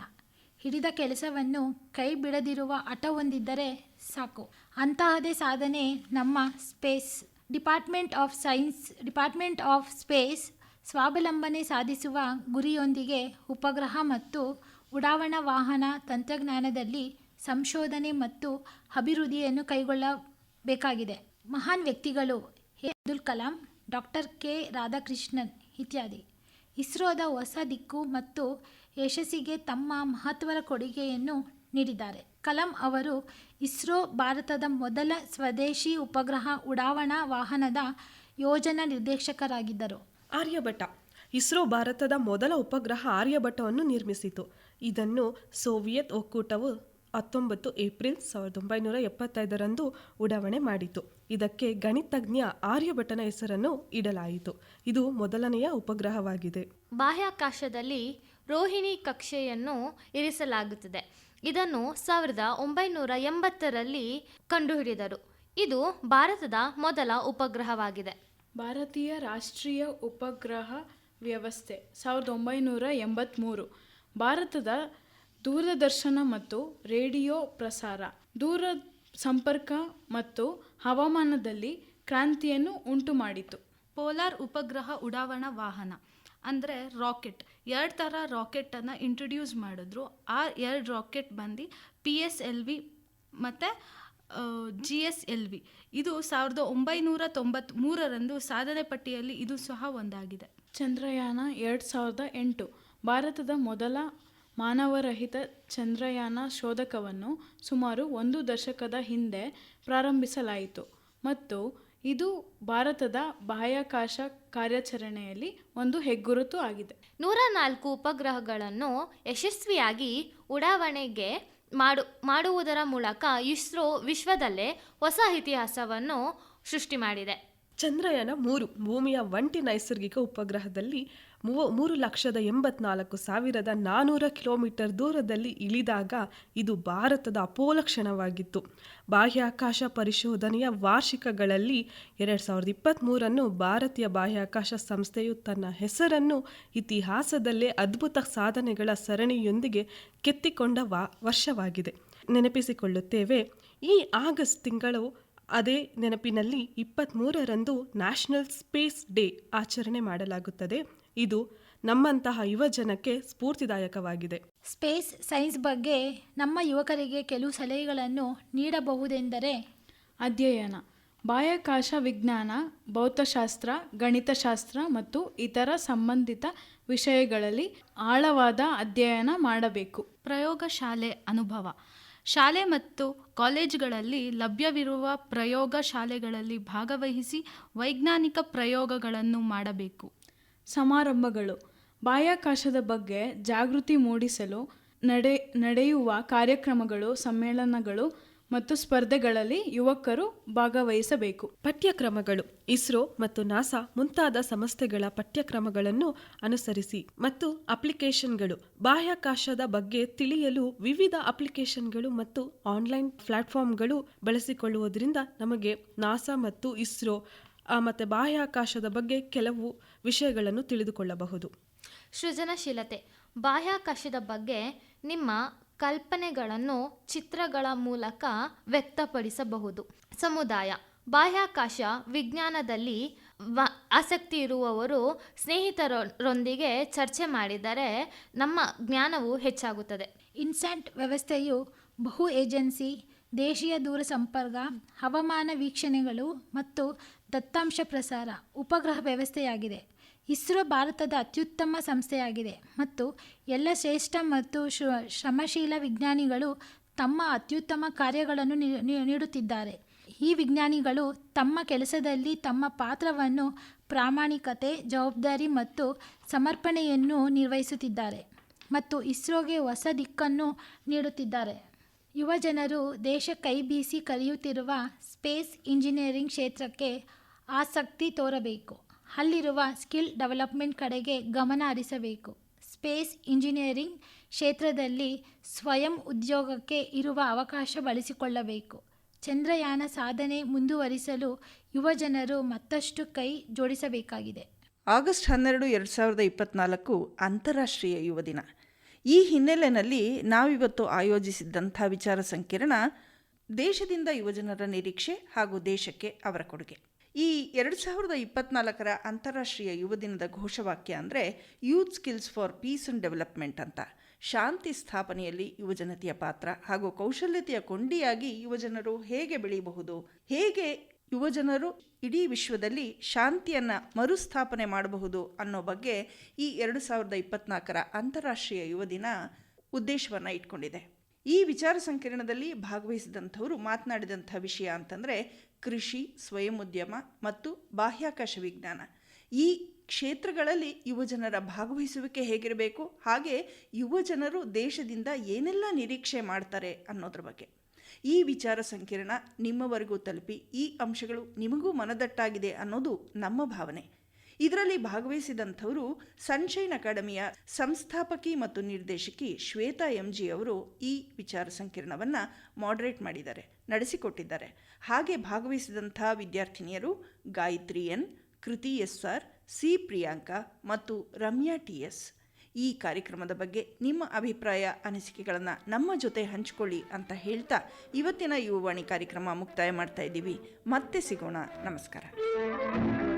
[SPEAKER 2] ಹಿಡಿದ ಕೆಲಸವನ್ನು ಕೈ ಬಿಡದಿರುವ ಹಠ ಹೊಂದಿದ್ದರೆ ಸಾಕು. ಅಂತಹದೇ ಸಾಧನೆ ನಮ್ಮ space. Department of science, department of space ಸ್ವಾವಲಂಬನೆ ಸಾಧಿಸುವ ಗುರಿಯೊಂದಿಗೆ ಉಪಗ್ರಹ ಮತ್ತು ಉಡಾವಣಾ ವಾಹನ ತಂತ್ರಜ್ಞಾನದಲ್ಲಿ ಸಂಶೋಧನೆ ಮತ್ತು ಅಭಿವೃದ್ಧಿಯನ್ನು ಕೈಗೊಳ್ಳಬೇಕಾಗಿದೆ. ಮಹಾನ್ ವ್ಯಕ್ತಿಗಳು A. Abdul Kalam, doctor K. Radhakrishnan ಇತ್ಯಾದಿ. ಇಸ್ರೋದ ಹೊಸ ದಿಕ್ಕು ಮತ್ತು ಯಶಸ್ಸಿಗೆ ತಮ್ಮ ಮಹತ್ವದ ಕೊಡುಗೆಯನ್ನು ನೀಡಿದ್ದಾರೆ. ಕಲಾಂ ಅವರು ಇಸ್ರೋ ಭಾರತದ ಮೊದಲ ಸ್ವದೇಶಿ ಉಪಗ್ರಹ ಉಡಾವಣಾ ವಾಹನದ ಯೋಜನಾ ನಿರ್ದೇಶಕರಾಗಿದ್ದರು.
[SPEAKER 5] ಆರ್ಯಭಟ ಇಸ್ರೋ ಭಾರತದ ಮೊದಲ ಉಪಗ್ರಹ ಆರ್ಯಭಟವನ್ನು ನಿರ್ಮಿಸಿತು. ಇದನ್ನು ಸೋವಿಯತ್ ಒಕ್ಕೂಟವು ಹತ್ತೊಂಬತ್ತು ಏಪ್ರಿಲ್ ಸಾವಿರದ ಒಂಬೈನೂರ ಎಪ್ಪತ್ತೈದರಂದು ಉಡಾವಣೆ ಮಾಡಿತು. ಇದಕ್ಕೆ ಗಣಿತಜ್ಞ ಆರ್ಯಭಟನ ಹೆಸರನ್ನು ಇಡಲಾಯಿತು. ಇದು ಮೊದಲನೆಯ ಉಪಗ್ರಹವಾಗಿದೆ.
[SPEAKER 6] ಬಾಹ್ಯಾಕಾಶದಲ್ಲಿ ರೋಹಿಣಿ ಕಕ್ಷೆಯನ್ನು ಇರಿಸಲಾಗುತ್ತದೆ. ಇದನ್ನು ಸಾವಿರದ ಒಂಬೈನೂರ ಎಂಬತ್ತರಲ್ಲಿ ಕಂಡುಹಿಡಿದರು. ಇದು ಭಾರತದ ಮೊದಲ ಉಪಗ್ರಹವಾಗಿದೆ.
[SPEAKER 3] ಭಾರತೀಯ ರಾಷ್ಟ್ರೀಯ ಉಪಗ್ರಹ ವ್ಯವಸ್ಥೆ ಸಾವಿರದ ಒಂಬೈನೂರ ಎಂಬತ್ತ್ಮೂರು ಭಾರತದ ದೂರದರ್ಶನ ಮತ್ತು ರೇಡಿಯೋ ಪ್ರಸಾರ. ದೂರ ಸಂಪರ್ಕ ಮತ್ತು ಹವಾಮಾನದಲ್ಲಿ ಕ್ರಾಂತಿಯನ್ನು ಉಂಟು ಮಾಡಿತು
[SPEAKER 4] ಪೋಲಾರ್ ಉಪಗ್ರಹ ಉಡಾವಣಾ ವಾಹನ ಅಂದರೆ ರಾಕೆಟ್. ಎರಡು ಥರ ರಾಕೆಟನ್ನು ಇಂಟ್ರೊಡ್ಯೂಸ್ ಮಾಡಿದ್ರು. ಆ ಎರಡು ರಾಕೆಟ್ ಬಂದು ಪಿ ಎಸ್ ಎಲ್ ವಿ ಮತ್ತು ಜಿ ಎಸ್ ಎಲ್ ವಿ ಇದು ಸಾವಿರದ ಒಂಬೈನೂರ ತೊಂಬತ್ತ್ಮೂರರಂದು ಸಾಧನೆ ಪಟ್ಟಿಯಲ್ಲಿ ಇದು ಸಹ ಒಂದಾಗಿದೆ.
[SPEAKER 3] ಚಂದ್ರಯಾನ ಎರಡು ಸಾವಿರದ ಎಂಟು ಭಾರತದ ಮೊದಲ ಮಾನವರಹಿತ ಚಂದ್ರಯಾನ ಶೋಧಕವನ್ನು ಸುಮಾರು ಒಂದು ದಶಕದ ಹಿಂದೆ ಪ್ರಾರಂಭಿಸಲಾಯಿತು ಮತ್ತು ಇದು ಭಾರತದ ಬಾಹ್ಯಾಕಾಶ ಕಾರ್ಯಾಚರಣೆಯಲ್ಲಿ ಒಂದು ಹೆಗ್ಗುರುತು ಆಗಿದೆ.
[SPEAKER 6] ನೂರ ನಾಲ್ಕು ಉಪಗ್ರಹಗಳನ್ನು ಯಶಸ್ವಿಯಾಗಿ ಉಡಾವಣೆಗೆ ಮಾಡು, ಮಾಡುವುದರ ಮೂಲಕ ಇಸ್ರೋ ವಿಶ್ವದಲ್ಲೇ ಹೊಸ ಇತಿಹಾಸವನ್ನು ಸೃಷ್ಟಿ ಮಾಡಿದೆ.
[SPEAKER 5] ಚಂದ್ರಯಾನ ಮೂರು, ಭೂಮಿಯ ಒಂಟಿ ನೈಸರ್ಗಿಕ ಉಪಗ್ರಹದಲ್ಲಿ ಮೂವ, ಮೂರು ಲಕ್ಷದ ಎಂಬತ್ನಾಲ್ಕು ಸಾವಿರದ ನಾನ್ನೂರ ಕಿಲೋಮೀಟರ್ ದೂರದಲ್ಲಿ ಇಳಿದಾಗ ಇದು ಭಾರತದ ಅಪೋಲಕ್ಷಣವಾಗಿತ್ತು ಬಾಹ್ಯಾಕಾಶ ಪರಿಶೋಧನೆಯ ವಾರ್ಷಿಕಗಳಲ್ಲಿ ಎರಡು ಸಾವಿರದ ಇಪ್ಪತ್ತ್ಮೂರನ್ನು ಭಾರತೀಯ ಬಾಹ್ಯಾಕಾಶ ಸಂಸ್ಥೆಯು ತನ್ನ ಹೆಸರನ್ನು ಇತಿಹಾಸದಲ್ಲೇ ಅದ್ಭುತ ಸಾಧನೆಗಳ ಸರಣಿಯೊಂದಿಗೆ ಕೆತ್ತಿಕೊಂಡ ವಾ, ವರ್ಷವಾಗಿದೆ. ನೆನಪಿಸಿಕೊಳ್ಳುತ್ತೇವೆ, ಈ ಆಗಸ್ಟ್ ತಿಂಗಳು ಅದೇ ನೆನಪಿನಲ್ಲಿ ಇಪ್ಪತ್ತ್ಮೂರರಂದು ನ್ಯಾಷನಲ್ ಸ್ಪೇಸ್ ಡೇ ಆಚರಣೆ ಮಾಡಲಾಗುತ್ತದೆ. ಇದು ನಮ್ಮಂತಹ ಯುವಜನಕ್ಕೆ ಸ್ಫೂರ್ತಿದಾಯಕವಾಗಿದೆ.
[SPEAKER 2] ಸ್ಪೇಸ್ ಸೈನ್ಸ್ ಬಗ್ಗೆ ನಮ್ಮ ಯುವಕರಿಗೆ ಕೆಲವು ಸಲಹೆಗಳನ್ನು ನೀಡಬಹುದೆಂದರೆ
[SPEAKER 3] ಅಧ್ಯಯನ ಬಾಹ್ಯಾಕಾಶ ವಿಜ್ಞಾನ ಭೌತಶಾಸ್ತ್ರ ಗಣಿತಶಾಸ್ತ್ರ ಮತ್ತು ಇತರ ಸಂಬಂಧಿತ ವಿಷಯಗಳಲ್ಲಿ ಆಳವಾದ ಅಧ್ಯಯನ ಮಾಡಬೇಕು.
[SPEAKER 4] ಪ್ರಯೋಗಶಾಲೆ ಅನುಭವ ಶಾಲೆ ಮತ್ತು ಕಾಲೇಜುಗಳಲ್ಲಿ ಲಭ್ಯವಿರುವ ಪ್ರಯೋಗ ಶಾಲೆಗಳಲ್ಲಿ ಭಾಗವಹಿಸಿ ವೈಜ್ಞಾನಿಕ ಪ್ರಯೋಗಗಳನ್ನು ಮಾಡಬೇಕು.
[SPEAKER 3] ಸಮಾರಂಭಗಳು. ಬಾಹ್ಯಾಕಾಶದ ಬಗ್ಗೆ ಜಾಗೃತಿ ಮೂಡಿಸಲು ನಡೆ, ನಡೆಯುವ ಕಾರ್ಯಕ್ರಮಗಳು, ಸಮ್ಮೇಳನಗಳು ಮತ್ತು ಸ್ಪರ್ಧೆಗಳಲ್ಲಿ ಯುವಕರು ಭಾಗವಹಿಸಬೇಕು.
[SPEAKER 5] ಪಠ್ಯಕ್ರಮಗಳು. ಇಸ್ರೋ ಮತ್ತು ನಾಸಾ ಮುಂತಾದ ಸಂಸ್ಥೆಗಳ ಪಠ್ಯಕ್ರಮಗಳನ್ನು ಅನುಸರಿಸಿ ಮತ್ತು ಅಪ್ಲಿಕೇಶನ್ಗಳು. ಬಾಹ್ಯಾಕಾಶದ ಬಗ್ಗೆ ತಿಳಿಯಲು ವಿವಿಧ ಅಪ್ಲಿಕೇಶನ್ಗಳು ಮತ್ತು ಆನ್ಲೈನ್ ಪ್ಲಾಟ್ಫಾರ್ಮ್ಗಳು ಬಳಸಿಕೊಳ್ಳುವುದರಿಂದ ನಮಗೆ ನಾಸಾ ಮತ್ತು ಇಸ್ರೋ ಮತ್ತು ಬಾಹ್ಯಾಕಾಶದ ಬಗ್ಗೆ ಕೆಲವು ವಿಷಯಗಳನ್ನು ತಿಳಿದುಕೊಳ್ಳಬಹುದು.
[SPEAKER 6] ಸೃಜನಶೀಲತೆ. ಬಾಹ್ಯಾಕಾಶದ ಬಗ್ಗೆ ನಿಮ್ಮ ಕಲ್ಪನೆಗಳನ್ನು ಚಿತ್ರಗಳ ಮೂಲಕ ವ್ಯಕ್ತಪಡಿಸಬಹುದು. ಸಮುದಾಯ. ಬಾಹ್ಯಾಕಾಶ ವಿಜ್ಞಾನದಲ್ಲಿ ಆಸಕ್ತಿ ಇರುವವರು ಸ್ನೇಹಿತರೊಂದಿಗೆ ಚರ್ಚೆ ಮಾಡಿದರೆ ನಮ್ಮ ಜ್ಞಾನವು ಹೆಚ್ಚಾಗುತ್ತದೆ.
[SPEAKER 2] ಇನ್ಸೆಂಟ್ ವ್ಯವಸ್ಥೆಯು ಬಹು ಏಜೆನ್ಸಿ, ದೇಶೀಯ ದೂರ ಸಂಪರ್ಕ, ಹವಾಮಾನ ವೀಕ್ಷಣೆಗಳು ಮತ್ತು ದತ್ತಾಂಶ ಪ್ರಸಾರ ಉಪಗ್ರಹ ವ್ಯವಸ್ಥೆಯಾಗಿದೆ. ಇಸ್ರೋ ಭಾರತದ ಅತ್ಯುತ್ತಮ ಸಂಸ್ಥೆಯಾಗಿದೆ ಮತ್ತು ಎಲ್ಲ ಶ್ರೇಷ್ಠ ಮತ್ತು ಶ್ರ- ಶ್ರಮಶೀಲ ವಿಜ್ಞಾನಿಗಳು ತಮ್ಮ ಅತ್ಯುತ್ತಮ ಕಾರ್ಯಗಳನ್ನು ನೀಡುತ್ತಿದ್ದಾರೆ. ಈ ವಿಜ್ಞಾನಿಗಳು ತಮ್ಮ ಕೆಲಸದಲ್ಲಿ ತಮ್ಮ ಪಾತ್ರವನ್ನು ಪ್ರಾಮಾಣಿಕತೆ, ಜವಾಬ್ದಾರಿ ಮತ್ತು ಸಮರ್ಪಣೆಯನ್ನು ನಿರ್ವಹಿಸುತ್ತಿದ್ದಾರೆ ಮತ್ತು ಇಸ್ರೋಗೆ ಹೊಸ ದಿಕ್ಕನ್ನು ನೀಡುತ್ತಿದ್ದಾರೆ. ಯುವ ಜನರು ದೇಶ ಕೈ ಬೀಸಿ ಕರೆಯುತ್ತಿರುವ ಸ್ಪೇಸ್ ಇಂಜಿನಿಯರಿಂಗ್ ಕ್ಷೇತ್ರಕ್ಕೆ ಆಸಕ್ತಿ ತೋರಬೇಕು. ಅಲ್ಲಿರುವ ಸ್ಕಿಲ್ ಡೆವಲಪ್ಮೆಂಟ್ ಕಡೆಗೆ ಗಮನ ಹರಿಸಬೇಕು. ಸ್ಪೇಸ್ ಇಂಜಿನಿಯರಿಂಗ್ ಕ್ಷೇತ್ರದಲ್ಲಿ ಸ್ವಯಂ ಉದ್ಯೋಗಕ್ಕೆ ಇರುವ ಅವಕಾಶ ಬಳಸಿಕೊಳ್ಳಬೇಕು. ಚಂದ್ರಯಾನ ಸಾಧನೆ ಮುಂದುವರಿಸಲು ಯುವ ಜನರು ಮತ್ತಷ್ಟು ಕೈ ಜೋಡಿಸಬೇಕಾಗಿದೆ.
[SPEAKER 1] ಆಗಸ್ಟ್ ಹನ್ನೆರಡು, ಎರಡು ಸಾವಿರದ ಇಪ್ಪತ್ತ್ನಾಲ್ಕು ಅಂತಾರಾಷ್ಟ್ರೀಯ ಯುವ ದಿನ. ಈ ಹಿನ್ನೆಲೆಯಲ್ಲಿ ನಾವಿವತ್ತು ಆಯೋಜಿಸಿದ್ದಂಥ ವಿಚಾರ ಸಂಕಿರಣ ದೇಶದಿಂದ ಯುವಜನರ ನಿರೀಕ್ಷೆ ಹಾಗೂ ದೇಶಕ್ಕೆ ಅವರ ಕೊಡುಗೆ. ಈ ಎರಡು ಸಾವಿರದ ಇಪ್ಪತ್ನಾಲ್ಕರ ಅಂತಾರಾಷ್ಟ್ರೀಯ ಯುವ ದಿನದ ಘೋಷವಾಕ್ಯ ಅಂದರೆ youth skills for peace and development ಅಂತ. ಶಾಂತಿ ಸ್ಥಾಪನೆಯಲ್ಲಿ ಯುವಜನತೆಯ ಪಾತ್ರ ಹಾಗೂ ಕೌಶಲ್ಯತೆಯ ಕೊಂಡಿಯಾಗಿ ಯುವಜನರು ಹೇಗೆ ಬೆಳೆಯಬಹುದು, ಹೇಗೆ ಯುವಜನರು ಇಡೀ ವಿಶ್ವದಲ್ಲಿ ಶಾಂತಿಯನ್ನು ಮರುಸ್ಥಾಪನೆ ಮಾಡಬಹುದು ಅನ್ನೋ ಬಗ್ಗೆ ಈ ಎರಡು ಸಾವಿರದ ಇಪ್ಪತ್ನಾಲ್ಕರ ಅಂತಾರಾಷ್ಟ್ರೀಯ ಯುವ ದಿನ ಉದ್ದೇಶವನ್ನು ಇಟ್ಕೊಂಡಿದೆ. ಈ ವಿಚಾರ ಸಂಕಿರಣದಲ್ಲಿ ಭಾಗವಹಿಸಿದಂಥವರು ಮಾತನಾಡಿದಂಥ ವಿಷಯ ಅಂತಂದರೆ ಕೃಷಿ, ಸ್ವಯಂ ಉದ್ಯಮ ಮತ್ತು ಬಾಹ್ಯಾಕಾಶ ವಿಜ್ಞಾನ. ಈ ಕ್ಷೇತ್ರಗಳಲ್ಲಿ ಯುವಜನರ ಭಾಗವಹಿಸುವಿಕೆ ಹೇಗಿರಬೇಕು? ಹಾಗೆ ಯುವಜನರು ದೇಶದಿಂದ ಏನೆಲ್ಲ ನಿರೀಕ್ಷೆ ಮಾಡ್ತಾರೆ ಅನ್ನೋದ್ರ ಬಗ್ಗೆ. ಈ ವಿಚಾರ ಸಂಕಿರಣ ನಿಮ್ಮವರೆಗೂ ತಲುಪಿ, ಈ ಅಂಶಗಳು ನಿಮಗೂ ಮನದಟ್ಟಾಗಿದೆ ಅನ್ನೋದು ನಮ್ಮ ಭಾವನೆ. ಇದರಲ್ಲಿ ಭಾಗವಹಿಸಿದಂಥವರು ಸನ್ಶೈನ್ ಅಕಾಡೆಮಿಯ ಸಂಸ್ಥಾಪಕಿ ಮತ್ತು ನಿರ್ದೇಶಕಿ ಶ್ವೇತಾ ಎಂ ಜಿ ಅವರು ಈ ವಿಚಾರ ಸಂಕಿರಣವನ್ನು ಮಾಡರೇಟ್ ಮಾಡಿದ್ದಾರೆ. ನಡೆಸಿಕೊಟ್ಟಿದ್ದಾರೆ. ಹಾಗೆ ಭಾಗವಹಿಸಿದಂಥ ವಿದ್ಯಾರ್ಥಿನಿಯರು Gayatri N, Kriti S R, C Priyanka ಮತ್ತು ರಮ್ಯಾ ಟಿ ಎಸ್. ಈ ಕಾರ್ಯಕ್ರಮದ ಬಗ್ಗೆ ನಿಮ್ಮ ಅಭಿಪ್ರಾಯ, ಅನಿಸಿಕೆಗಳನ್ನು ನಮ್ಮ ಜೊತೆ ಹಂಚಿಕೊಳ್ಳಿ ಅಂತ ಹೇಳ್ತಾ ಇವತ್ತಿನ ಯುವವಾಣಿ ಕಾರ್ಯಕ್ರಮ ಮುಕ್ತಾಯ ಮಾಡ್ತಾ ಇದ್ದೀವಿ. ಮತ್ತೆ ಸಿಗೋಣ. ನಮಸ್ಕಾರ.